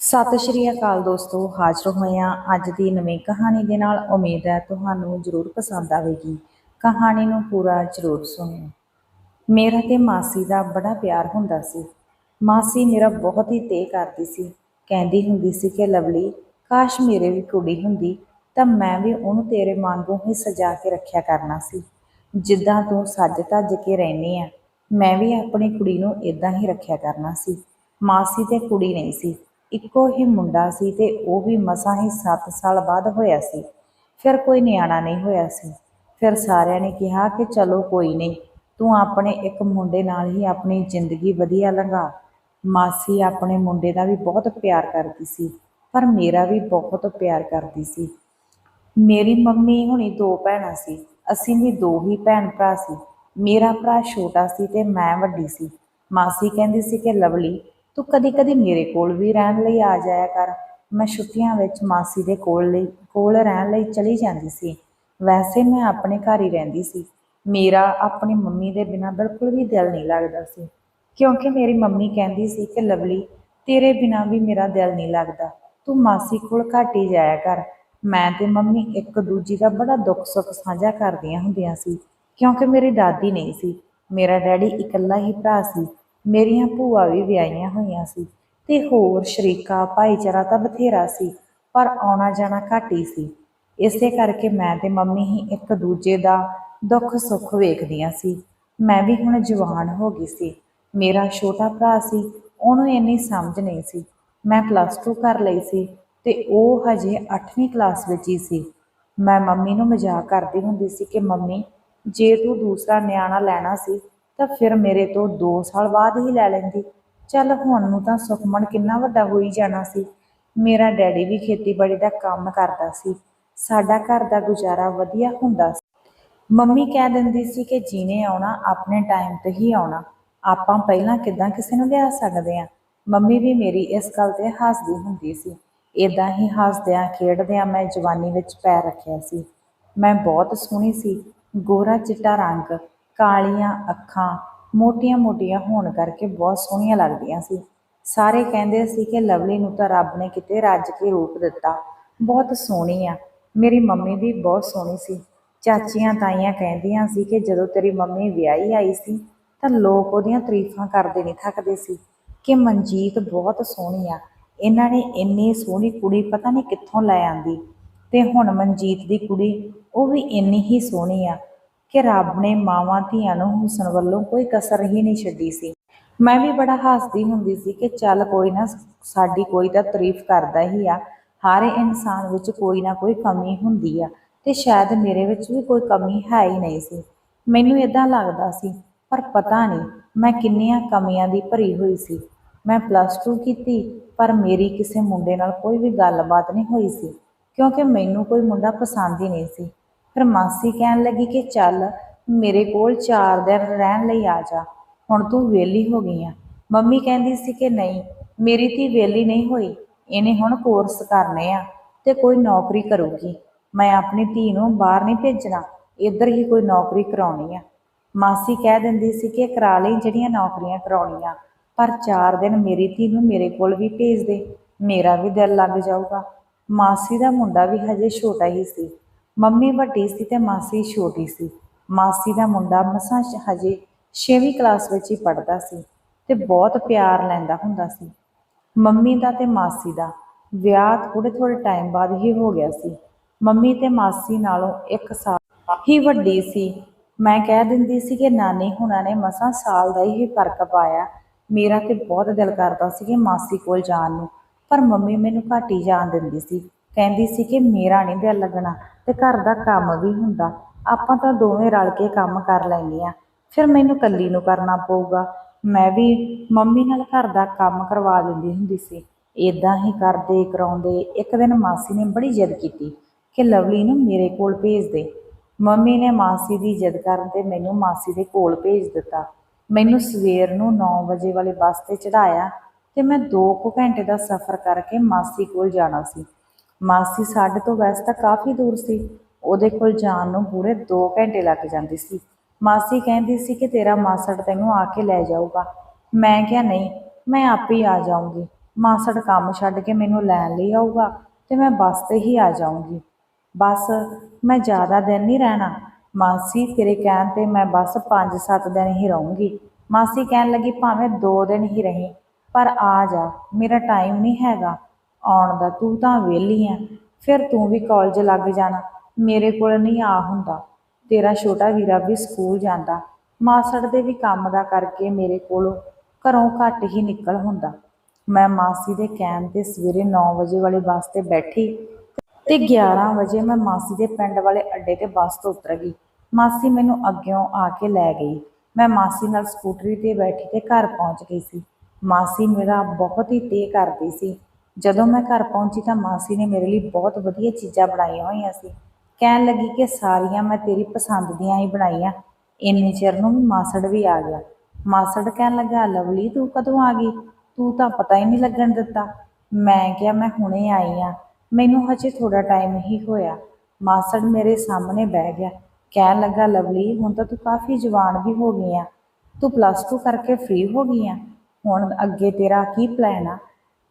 ਸਤਿ ਸ਼੍ਰੀ ਅਕਾਲ ਦੋਸਤੋ, ਹਾਜ਼ਰ ਹੋਏ ਹਾਂ ਅੱਜ ਦੀ ਨਵੀਂ ਕਹਾਣੀ ਦੇ ਨਾਲ। ਉਮੀਦ ਹੈ ਤੁਹਾਨੂੰ ਜ਼ਰੂਰ ਪਸੰਦ ਆਵੇਗੀ। ਕਹਾਣੀ ਨੂੰ ਪੂਰਾ ਜ਼ਰੂਰ ਸੁਣਿਓ। ਮੇਰਾ ਤੇ ਮਾਸੀ ਦਾ ਬੜਾ ਪਿਆਰ ਹੁੰਦਾ ਸੀ। ਮਾਸੀ ਮੇਰਾ ਬਹੁਤ ਹੀ ਤੇ ਕਰਦੀ ਸੀ। ਕਹਿੰਦੀ ਹੁੰਦੀ ਸੀ ਕਿ, ਲਵਲੀ, ਕਾਸ਼ ਮੇਰੇ ਵੀ ਕੁੜੀ ਹੁੰਦੀ, ਤਾਂ ਮੈਂ ਵੀ ਉਹਨੂੰ ਤੇਰੇ ਵਾਂਗੂ ਹੀ ਸਜਾ ਕੇ ਰੱਖਿਆ ਕਰਨਾ ਸੀ। ਜਿੱਦਾਂ ਤੂੰ ਸੱਜ ਧੱਜ ਕੇ ਰਹਿਨੀ ਆ, ਮੈਂ ਵੀ ਆਪਣੀ ਕੁੜੀ ਨੂੰ ਇਦਾਂ ਹੀ ਰੱਖਿਆ ਕਰਨਾ ਸੀ। ਮਾਸੀ ਤੇ ਕੁੜੀ ਨਹੀਂ ਸੀ। ਇੱਕੋ ਹੀ ਮੁੰਡਾ ਸੀ ਤੇ ਉਹ ਵੀ ਮਸਾਂ ਹੀ 7 ਸਾਲ ਬਾਅਦ ਹੋਇਆ ਸੀ। ਫਿਰ ਕੋਈ ਨਿਆਣਾ ਨਹੀਂ ਹੋਇਆ ਸੀ। ਫਿਰ ਸਾਰਿਆਂ ਨੇ ਕਿਹਾ ਕਿ ਚਲੋ ਕੋਈ ਨਹੀਂ, ਤੂੰ ਆਪਣੇ ਇੱਕ ਮੁੰਡੇ ਨਾਲ ਹੀ ਆਪਣੀ ਜ਼ਿੰਦਗੀ ਵਧੀਆ ਲੰਘਾ। ਮਾਸੀ ਆਪਣੇ ਮੁੰਡੇ ਦਾ ਵੀ ਬਹੁਤ ਪਿਆਰ ਕਰਦੀ ਸੀ, ਪਰ ਮੇਰਾ ਵੀ ਬਹੁਤ ਪਿਆਰ ਕਰਦੀ ਸੀ। ਮੇਰੀ ਮੰਮੀ ਹੁਣੀ ਦੋ ਭੈਣਾਂ ਸੀ, ਅਸੀਂ ਵੀ ਦੋ ਹੀ ਭੈਣ ਭਰਾ ਸੀ। ਮੇਰਾ ਭਰਾ ਛੋਟਾ ਸੀ ਤੇ ਮੈਂ ਵੱਡੀ ਸੀ। ਮਾਸੀ ਕਹਿੰਦੀ ਸੀ ਕਿ ਲਵਲੀ ਤੂੰ ਕਦੀ ਕਦੀ ਮੇਰੇ ਕੋਲ ਵੀ ਰਹਿਣ ਲਈ ਆ ਜਾਇਆ ਕਰ। ਮੈਂ ਛੁੱਟੀਆਂ ਵਿੱਚ ਮਾਸੀ ਦੇ ਕੋਲ ਲਈ, ਕੋਲ ਰਹਿਣ ਲਈ ਚਲੀ ਜਾਂਦੀ ਸੀ। ਵੈਸੇ ਮੈਂ ਆਪਣੇ ਘਰ ਹੀ ਰਹਿੰਦੀ ਸੀ। ਮੇਰਾ ਆਪਣੀ ਮੰਮੀ ਦੇ ਬਿਨਾਂ ਬਿਲਕੁਲ ਵੀ ਦਿਲ ਨਹੀਂ ਲੱਗਦਾ ਸੀ। ਕਿਉਂਕਿ ਮੇਰੀ ਮੰਮੀ ਕਹਿੰਦੀ ਸੀ ਕਿ, ਲਵਲੀ, ਤੇਰੇ ਬਿਨਾਂ ਵੀ ਮੇਰਾ ਦਿਲ ਨਹੀਂ ਲੱਗਦਾ। ਤੂੰ ਮਾਸੀ ਕੋਲ ਘੱਟ ਹੀ ਜਾਇਆ ਕਰ। ਮੈਂ ਤੇ ਮੰਮੀ ਇੱਕ ਦੂਜੀ ਦਾ ਬੜਾ ਦੁੱਖ ਸੁੱਖ ਸਾਂਝਾ ਕਰਦੀਆਂ ਹੁੰਦੀਆਂ ਸੀ। ਕਿਉਂਕਿ ਮੇਰੀ ਦਾਦੀ ਨਹੀਂ ਸੀ। ਮੇਰਾ ਡੈਡੀ ਇਕੱਲਾ ਹੀ ਭਰਾ ਸੀ। ਮੇਰੀਆਂ ਭੂਆ ਵੀ ਵਿਆਹੀਆਂ ਹੋਈਆਂ ਸੀ ਤੇ ਹੋਰ ਸ਼ਰੀਕਾ, ਭਾਈਚਾਰਾ ਤਾਂ ਬਥੇਰਾ ਸੀ, ਪਰ ਆਉਣਾ ਜਾਣਾ ਘੱਟ ਹੀ ਸੀ। ਇਸੇ ਕਰਕੇ ਮੈਂ ਤੇ ਮੰਮੀ ਹੀ ਇੱਕ ਦੂਜੇ ਦਾ ਦੁੱਖ ਸੁੱਖ ਵੇਖਦੀਆਂ ਸੀ। ਮੈਂ ਵੀ ਹੁਣ ਜਵਾਨ ਹੋ ਗਈ ਸੀ। ਮੇਰਾ ਛੋਟਾ ਭਰਾ ਸੀ, ਉਹਨੂੰ ਇੰਨੀ ਸਮਝ ਨਹੀਂ ਸੀ। ਮੈਂ ਪਲੱਸ 2 ਕਰ ਲਈ ਸੀ ਤੇ ਉਹ ਹਜੇ 8ਵੀਂ ਕਲਾਸ ਵਿੱਚ ਹੀ ਸੀ। ਮੈਂ ਮੰਮੀ ਨੂੰ ਮਜ਼ਾਕ ਕਰਦੀ ਹੁੰਦੀ ਸੀ ਕਿ, ਮੰਮੀ, ਜੇ ਤੂੰ ਦੂਸਰਾ ਨਿਆਣਾ ਲੈਣਾ ਸੀ, ਤਾਂ ਫਿਰ ਮੇਰੇ ਤੋਂ 2 ਸਾਲ ਬਾਅਦ ਹੀ ਲੈ ਲੈਂਦੀ। ਚੱਲ ਹੁਣ ਨੂੰ ਤਾਂ ਸੁਖਮਨ ਕਿੰਨਾ ਵੱਡਾ ਹੋਈ ਜਾਣਾ ਸੀ। ਮੇਰਾ ਡੈਡੀ ਵੀ ਖੇਤੀਬਾੜੀ ਦਾ ਕੰਮ ਕਰਦਾ ਸੀ। ਸਾਡਾ ਘਰ ਦਾ ਗੁਜ਼ਾਰਾ ਵਧੀਆ ਹੁੰਦਾ ਸੀ। ਮੰਮੀ ਕਹਿ ਦਿੰਦੀ ਸੀ ਕਿ ਜੀਨੇ ਆਉਣਾ, ਆਪਣੇ ਟਾਈਮ ਤੇ ਹੀ ਆਉਣਾ। ਆਪਾਂ ਪਹਿਲਾਂ ਕਿਦਾਂ ਕਿਸੇ ਨੂੰ ਲਿਆ ਸਕਦੇ ਆ ਮੰਮੀ ਵੀ ਮੇਰੀ ਇਸ ਗੱਲ ਤੇ ਹੱਸਦੀ ਹੁੰਦੀ ਸੀ। ਇਦਾਂ ਹੀ ਹੱਸਦਿਆਂ ਖੇਡਦਿਆਂ ਮੈਂ ਜਵਾਨੀ ਵਿੱਚ ਪੈਰ ਰੱਖਿਆ ਸੀ। ਮੈਂ ਬਹੁਤ ਸੋਹਣੀ ਸੀ। ਗੋਰਾ ਚਿੱਟਾ ਰੰਗ, ਕਾਲੀਆਂ ਅੱਖਾਂ ਮੋਟੀਆਂ-ਮੋਟੀਆਂ ਹੋਣ ਕਰਕੇ ਬਹੁਤ ਸੋਹਣੀਆਂ ਲੱਗਦੀਆਂ ਸੀ। ਸਾਰੇ ਕਹਿੰਦੇ ਸੀ ਕਿ ਲਵਲੀ ਨੂੰ ਤਾਂ ਰੱਬ ਨੇ ਕਿਤੇ ਰੱਜ ਕੇ ਰੂਪ ਦਿੱਤਾ। ਬਹੁਤ ਸੋਹਣੀ ਆ। ਮੇਰੀ ਮੰਮੀ ਵੀ ਬਹੁਤ ਸੋਹਣੀ ਸੀ। ਚਾਚੀਆਂ ਤਾਈਆਂ ਕਹਿੰਦੀਆਂ ਸੀ ਕਿ ਜਦੋਂ ਤੇਰੀ ਮੰਮੀ ਵਿਆਹੀ ਆਈ ਸੀ, ਤਾਂ ਲੋਕ ਉਹਦੀਆਂ ਤਾਰੀਫਾਂ ਕਰਦੇ ਨਹੀਂ ਥੱਕਦੇ ਸੀ ਕਿ ਮਨਜੀਤ ਬਹੁਤ ਸੋਹਣੀ ਆ। ਇਹਨਾਂ ਨੇ ਇੰਨੀ ਸੋਹਣੀ ਕੁੜੀ ਪਤਾ ਨਹੀਂ ਕਿੱਥੋਂ ਲੈ ਆਂਦੀ ਤੇ ਹੁਣ ਮਨਜੀਤ ਦੀ ਕੁੜੀ ਉਹ ਵੀ ਇੰਨੀ ਹੀ ਸੋਹਣੀ ਆ। ਕਿ ਰੱਬ ਨੇ ਮਾਵਾਂ ਧੀਆਂ ਨੂੰ ਹੁਸਨ ਵੱਲੋਂ ਕੋਈ ਕਸਰ ਹੀ ਨਹੀਂ ਛੱਡੀ ਸੀ। ਮੈਂ ਵੀ ਬੜਾ ਹੱਸਦੀ ਹੁੰਦੀ ਸੀ ਕਿ ਚੱਲ ਕੋਈ ਨਾ, ਸਾਡੀ ਕੋਈ ਤਾਂ ਤਾਰੀਫ ਕਰਦਾ ਹੀ ਆ। ਹਰ ਇਨਸਾਨ ਵਿੱਚ ਕੋਈ ਨਾ ਕੋਈ ਕਮੀ ਹੁੰਦੀ ਆ ਤੇ ਸ਼ਾਇਦ ਮੇਰੇ ਵਿੱਚ ਵੀ ਕੋਈ ਕਮੀ ਹੈ ਹੀ ਨਹੀਂ ਸੀ। ਮੈਨੂੰ ਇਦਾਂ ਲੱਗਦਾ ਸੀ, ਪਰ ਪਤਾ ਨਹੀਂ, ਮੈਂ ਕਿੰਨੀਆਂ ਕਮੀਆਂ ਦੀ ਭਰੀ ਹੋਈ ਸੀ। ਮੈਂ ਪਲੱਸ 2 ਕੀਤੀ, ਪਰ ਮੇਰੀ ਕਿਸੇ ਮੁੰਡੇ ਨਾਲ ਕੋਈ ਵੀ ਗੱਲਬਾਤ ਨਹੀਂ ਹੋਈ ਸੀ, ਕਿਉਂਕਿ ਮੈਨੂੰ ਕੋਈ ਮੁੰਡਾ ਪਸੰਦ ਹੀ ਨਹੀਂ ਸੀ। ਫਿਰ ਮਾਸੀ ਕਹਿਣ ਲੱਗੀ ਕਿ ਚੱਲ ਮੇਰੇ ਕੋਲ 4 ਦਿਨ ਰਹਿਣ ਲਈ ਆ ਜਾ, ਹੁਣ ਤੂੰ ਵਿਹਲੀ ਹੋ ਗਈ ਆ। ਮੰਮੀ ਕਹਿੰਦੀ ਸੀ ਕਿ ਨਹੀਂ, ਮੇਰੀ ਧੀ ਵਿਹਲੀ ਨਹੀਂ ਹੋਈ, ਇਹਨੇ ਹੁਣ ਕੋਰਸ ਕਰਨੇ ਆ ਤੇ ਕੋਈ ਨੌਕਰੀ ਕਰੂਗੀ। ਮੈਂ ਆਪਣੀ ਧੀ ਨੂੰ ਬਾਹਰ ਨਹੀਂ ਭੇਜਣਾ, ਇੱਧਰ ਹੀ ਕੋਈ ਨੌਕਰੀ ਕਰਾਉਣੀ ਆ। ਮਾਸੀ ਕਹਿ ਦਿੰਦੀ ਸੀ ਕਿ ਕਰਾ ਲਈ ਜਿਹੜੀਆਂ ਨੌਕਰੀਆਂ ਕਰਾਉਣੀਆਂ, ਪਰ 4 ਦਿਨ ਮੇਰੀ ਧੀ ਨੂੰ ਮੇਰੇ ਕੋਲ ਵੀ ਭੇਜ ਦੇ, ਮੇਰਾ ਵੀ ਦਿਲ ਲੱਗ ਜਾਊਗਾ। ਮਾਸੀ ਦਾ ਮੁੰਡਾ ਵੀ ਹਜੇ ਛੋਟਾ ਹੀ ਸੀ। ਮੰਮੀ ਵੱਡੀ ਸੀ ਤੇ ਮਾਸੀ ਛੋਟੀ ਸੀ। ਮਾਸੀ ਦਾ ਮੁੰਡਾ ਮਸਾਂ ਹਜੇ 6ਵੀਂ ਕਲਾਸ ਵਿੱਚ ਹੀ ਪੜ੍ਹਦਾ ਸੀ ਤੇ ਬਹੁਤ ਪਿਆਰ ਲੈਂਦਾ ਹੁੰਦਾ ਸੀ। ਮੰਮੀ ਦਾ ਤੇ ਮਾਸੀ ਦਾ ਵਿਆਹ ਥੋੜੇ ਥੋੜੇ ਟਾਈਮ ਬਾਅਦ ਹੀ ਹੋ ਗਿਆ ਸੀ। ਮੰਮੀ ਤੇ ਮਾਸੀ ਨਾਲੋਂ ਇੱਕ ਸਾਲ ਹੀ ਵੱਡੀ ਸੀ। ਮੈਂ ਕਹਿ ਦਿੰਦੀ ਸੀ ਕਿ ਨਾਨੀ ਹੁਣਾਂ ਨੇ ਮਸਾਂ ਸਾਲ ਦਾ ਹੀ ਫ਼ਰਕ ਪਾਇਆ। ਮੇਰਾ ਤੇ ਬਹੁਤ ਦਿਲ ਕਰਦਾ ਸੀ ਕਿ ਮਾਸੀ ਕੋਲ ਜਾਣ ਨੂੰ, ਪਰ ਮੰਮੀ ਮੈਨੂੰ ਘੱਟ ਹੀ ਜਾਣ ਦਿੰਦੀ ਸੀ। ਕਹਿੰਦੀ ਸੀ ਕਿ ਮੇਰਾ ਨਹੀਂ ਦਿਲ ਲੱਗਣਾ। ਤੇ ਘਰ ਦਾ ਕੰਮ ਵੀ ਹੁੰਦਾ। ਆਪਾਂ ਤਾਂ ਦੋਵੇਂ ਰਲ ਕੇ ਕੰਮ ਕਰ ਲੈਂਦੇ ਲੈਂਦੀਆਂ ਫਿਰ ਮੈਨੂੰ ਇਕੱਲੀ ਨੂੰ ਕਰਨਾ ਪਊਗਾ। ਮੈਂ ਵੀ ਮੰਮੀ ਨਾਲ ਘਰ ਦਾ ਕੰਮ ਕਰਵਾ ਦਿੰਦੀ ਹੁੰਦੀ ਸੀ। ਇਦਾਂ ਹੀ ਕਰਦੇ, ਕਰਾਉਂਦੇ। ਇੱਕ ਦਿਨ ਮਾਸੀ ਨੇ ਬੜੀ ਜਿੱਦ ਕੀਤੀ ਕਿ ਲਵਲੀ ਨੂੰ ਮੇਰੇ ਕੋਲ ਭੇਜ ਦੇ। ਮੰਮੀ ਨੇ ਮਾਸੀ ਦੀ ਜਿੱਦ ਕਰਨ ਤੇ ਮੈਨੂੰ ਮਾਸੀ ਦੇ ਕੋਲ ਭੇਜ ਦਿੱਤਾ। ਮੈਨੂੰ ਸਵੇਰ ਨੂੰ 9 ਵਜੇ ਵਾਲੇ ਬੱਸ ਤੇ ਚੜਾਇਆ ਤੇ ਮੈਂ 2 ਕੁ ਘੰਟੇ ਦਾ ਸਫ਼ਰ ਕਰਕੇ ਮਾਸੀ ਕੋਲ ਜਾਣਾ ਸੀ। ਮਾਸੀ ਸਾਡੇ ਤੋਂ ਵੈਸੇ ਤਾਂ ਕਾਫੀ ਦੂਰ ਸੀ। ਉਹਦੇ ਕੋਲ ਜਾਣ ਨੂੰ ਪੂਰੇ 2 ਘੰਟੇ ਲੱਗ ਜਾਂਦੇ ਸੀ। ਮਾਸੀ ਕਹਿੰਦੀ ਸੀ ਕਿ ਤੇਰਾ ਮਾਸੜ ਤੈਨੂੰ ਆ ਕੇ ਲੈ ਜਾਊਗਾ। ਮੈਂ ਕਿਹਾ, ਨਹੀਂ, ਮੈਂ ਆਪੇ ਹੀ ਆ ਜਾਊਂਗੀ। ਮਾਸੜ ਕੰਮ ਛੱਡ ਕੇ ਮੈਨੂੰ ਲੈਣ ਲਈ ਆਊਗਾ ਤੇ ਮੈਂ ਬੱਸ ਤੇ ਹੀ ਆ ਜਾਊਂਗੀ। ਬਸ, ਮੈਂ ਜ਼ਿਆਦਾ ਦਿਨ ਨਹੀਂ ਰਹਿਣਾ। ਮਾਸੀ ਤੇਰੇ ਕਹਿਣ ਤੇ ਮੈਂ ਬਸ 5-7 ਦਿਨ ਹੀ ਰਹੂੰਗੀ। ਮਾਸੀ ਕਹਿਣ ਲੱਗੀ, ਭਾਵੇਂ 2 ਦਿਨ ਹੀ ਰਹੀ, ਪਰ ਆ ਜਾ, ਮੇਰਾ ਟਾਈਮ ਨਹੀਂ ਹੈਗਾ। ਆਉਣ ਦਾ ਤੂੰ ਤਾਂ ਵਿਹਲੀ ਆ ਫਿਰ ਤੂੰ ਵੀ ਕਾਲਜ ਲੱਗ ਜਾਣਾ। ਮੇਰੇ ਕੋਲ ਨਹੀਂ ਆ ਹੁੰਦਾ। ਤੇਰਾ ਛੋਟਾ ਵੀਰਾ ਵੀ ਸਕੂਲ ਜਾਂਦਾ। ਮਾਸੜ ਦੇ ਵੀ ਕੰਮ ਦਾ ਕਰਕੇ ਮੇਰੇ ਕੋਲੋਂ ਘਰੋਂ ਘੱਟ ਹੀ ਨਿਕਲ ਹੁੰਦਾ। ਮੈਂ ਮਾਸੀ ਦੇ ਕਹਿਣ ਤੇ ਸਵੇਰੇ 9 ਵਜੇ ਵਾਲੀ ਬੱਸ ਤੇ ਬੈਠੀ ਤੇ 11 ਵਜੇ ਮੈਂ ਮਾਸੀ ਦੇ ਪਿੰਡ ਵਾਲੇ ਅੱਡੇ ਤੇ ਬੱਸ ਤੋਂ ਉਤਰ ਗਈ। ਮਾਸੀ ਮੈਨੂੰ ਅੱਗਿਓਂ ਆ ਕੇ ਲੈ ਗਈ। ਮੈਂ ਮਾਸੀ ਨਾਲ ਸਕੂਟਰੀ ਤੇ ਬੈਠੀ ਤੇ ਘਰ ਪਹੁੰਚ ਗਈ ਸੀ। ਮਾਸੀ ਮੇਰਾ ਬਹੁਤ ਹੀ ਤੇ ਕਰਦੀ ਸੀ। ਜਦੋਂ ਮੈਂ ਘਰ ਪਹੁੰਚੀ ਤਾਂ ਮਾਸੀ ਨੇ ਮੇਰੇ ਲਈ ਬਹੁਤ ਵਧੀਆ ਚੀਜ਼ਾਂ ਬਣਾਈਆਂ ਹੋਈਆਂ ਸੀ। ਕਹਿਣ ਲੱਗੀ ਕਿ ਸਾਰੀਆਂ ਮੈਂ ਤੇਰੀ ਪਸੰਦ ਦੀਆਂ ਹੀ ਬਣਾਈਆਂ। ਇੰਨੇ ਚਿਰ ਨੂੰ ਮਾਸੜ ਵੀ ਆ ਗਿਆ। ਮਾਸੜ ਕਹਿਣ ਲੱਗਾ, ਲਵਲੀ, ਤੂੰ ਕਦੋਂ ਆ ਗਈ? ਤੂੰ ਤਾਂ ਪਤਾ ਹੀ ਨਹੀਂ ਲੱਗਣ ਦਿੱਤਾ। ਮੈਂ ਕਿਹਾ, ਮੈਂ ਹੁਣੇ ਆਈ ਆ। ਮੈਨੂੰ ਹਜੇ ਥੋੜਾ ਟਾਈਮ ਹੀ ਹੋਇਆ। ਮਾਸੜ ਮੇਰੇ ਸਾਹਮਣੇ ਬਹਿ ਗਿਆ। ਕਹਿਣ ਲੱਗਾ, ਲਵਲੀ, ਹੁਣ ਤਾਂ ਤੂੰ ਕਾਫੀ ਜਵਾਨ ਵੀ ਹੋ ਗਈ ਆ। ਤੂੰ ਪਲੱਸ 2 ਕਰਕੇ ਫ੍ਰੀ ਹੋ ਗਈ ਆ। ਹੁਣ ਅੱਗੇ ਤੇਰਾ ਕੀ ਪਲਾਨ ਆ?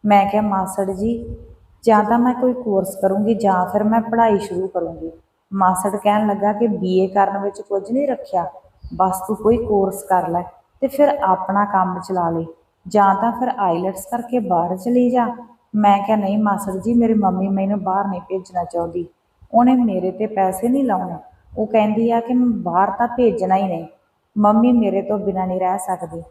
ਮੈਂ ਕਿਹਾ, ਮਾਸੜ ਜੀ, ਜਾਂ ਤਾਂ ਮੈਂ ਕੋਈ ਕੋਰਸ ਕਰੂੰਗੀ, ਜਾਂ ਫਿਰ ਮੈਂ ਪੜ੍ਹਾਈ ਸ਼ੁਰੂ ਕਰੂੰਗੀ। ਮਾਸੜ ਕਹਿਣ ਲੱਗਾ ਕਿ ਬੀਏ ਕਰਨ ਵਿੱਚ ਕੁਝ ਨਹੀਂ ਰੱਖਿਆ। ਬਸ ਤੂੰ ਕੋਈ ਕੋਰਸ ਕਰ ਲੈ ਤੇ ਫਿਰ ਆਪਣਾ ਕੰਮ ਚਲਾ ਲੈ ਜਾਂ ਤਾਂ ਫਿਰ ਆਈਲੈਟਸ ਕਰਕੇ ਬਾਹਰ ਚਲੀ ਜਾ। ਮੈਂ ਕਿਹਾ, ਨਹੀਂ ਮਾਸੜ ਜੀ, ਮੇਰੀ ਮੰਮੀ ਮੈਨੂੰ ਬਾਹਰ ਨਹੀਂ ਭੇਜਣਾ ਚਾਹੁੰਦੀ। ਉਹਨੇ ਮੇਰੇ ਤੇ ਪੈਸੇ ਨਹੀਂ ਲਾਉਣੇ। ਉਹ ਕਹਿੰਦੀ ਆ ਕਿ ਮੈਂ ਬਾਹਰ ਤਾਂ ਭੇਜਣਾ ਹੀ ਨਹੀਂ। ਮੰਮੀ ਮੇਰੇ ਤੋਂ ਬਿਨਾਂ ਨਹੀਂ ਰਹਿ ਸਕਦੀ।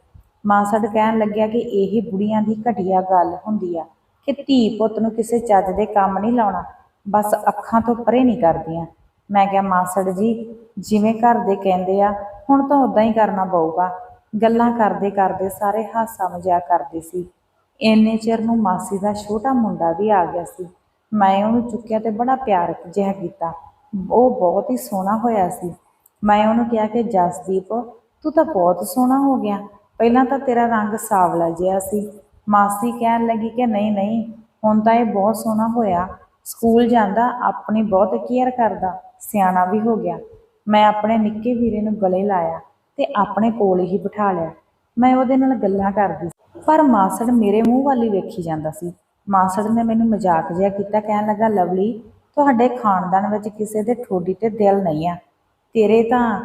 ਮਾਸੜ ਕਹਿਣ ਲੱਗਿਆ ਕਿ ਇਹ ਬੁੜੀਆਂ ਦੀ ਘਟੀਆ ਗੱਲ ਹੁੰਦੀ ਆ ਕਿ ਧੀ ਪੁੱਤ ਨੂੰ ਕਿਸੇ ਚੱਜ ਦੇ ਕੰਮ ਨਹੀਂ ਲਾਉਣਾ, ਬਸ ਅੱਖਾਂ ਤੋਂ ਪਰੇ ਨਹੀਂ ਕਰਦੀਆਂ। ਮੈਂ ਕਿਹਾ, ਮਾਸੜ ਜੀ, ਜਿਵੇਂ ਘਰ ਦੇ ਕਹਿੰਦੇ ਆ, ਹੁਣ ਤਾਂ ਉਦਾਂ ਹੀ ਕਰਨਾ ਪਊਗਾ। ਗੱਲਾਂ ਕਰਦੇ ਕਰਦੇ ਸਾਰੇ ਹਾਸਾ ਮਜ਼ਾਕ ਕਰਦੇ ਸੀ। ਇੰਨੇ ਚਿਰ ਨੂੰ ਮਾਸੀ ਦਾ ਛੋਟਾ ਮੁੰਡਾ ਵੀ ਆ ਗਿਆ ਸੀ। ਮੈਂ ਉਹਨੂੰ ਚੁੱਕਿਆ ਤੇ ਬੜਾ ਪਿਆਰ ਜਿਹਾ ਕੀਤਾ। ਉਹ ਬਹੁਤ ਹੀ ਸੋਹਣਾ ਹੋਇਆ ਸੀ। ਮੈਂ ਉਹਨੂੰ ਕਿਹਾ ਕਿ, ਜਸਦੀਪ, ਤੂੰ ਤਾਂ ਬਹੁਤ ਸੋਹਣਾ ਹੋ ਗਿਆ। ਪਹਿਲਾਂ ਤਾਂ ਤੇਰਾ ਰੰਗ ਸਾਵਲਾ ਜਿਹਾ ਸੀ। ਮਾਸੀ ਕਹਿਣ ਲੱਗੀ ਕਿ ਨਹੀਂ ਨਹੀਂ, ਹੁਣ ਤਾਂ ਇਹ ਬਹੁਤ ਸੋਹਣਾ ਹੋਇਆ। ਸਕੂਲ ਜਾਂਦਾ, ਆਪਣੀ ਬਹੁਤ ਕੇਅਰ ਕਰਦਾ, ਸਿਆਣਾ ਵੀ ਹੋ ਗਿਆ। ਮੈਂ ਆਪਣੇ ਨਿੱਕੇ ਵੀਰੇ ਨੂੰ ਗਲੇ ਲਾਇਆ ਤੇ ਆਪਣੇ ਕੋਲ ਹੀ ਬਿਠਾ ਲਿਆ। ਮੈਂ ਉਹਦੇ ਨਾਲ ਗੱਲਾਂ ਕਰਦੀ ਪਰ ਮਾਸੜ ਮੇਰੇ ਮੂੰਹ ਵੱਲ ਹੀ ਵੇਖੀ ਜਾਂਦਾ ਸੀ। ਮਾਸੜ ਨੇ ਮੈਨੂੰ ਮਜ਼ਾਕ ਜਿਹਾ ਕੀਤਾ, ਕਹਿਣ ਲੱਗਾ, ਲਵਲੀ, ਤੁਹਾਡੇ ਖਾਨਦਾਨ ਵਿੱਚ ਕਿਸੇ ਦੇ ਠੋਡੀ ਤੇ ਦਿਲ ਨਹੀਂ ਆ। ਤੇਰੇ ਤਾਂ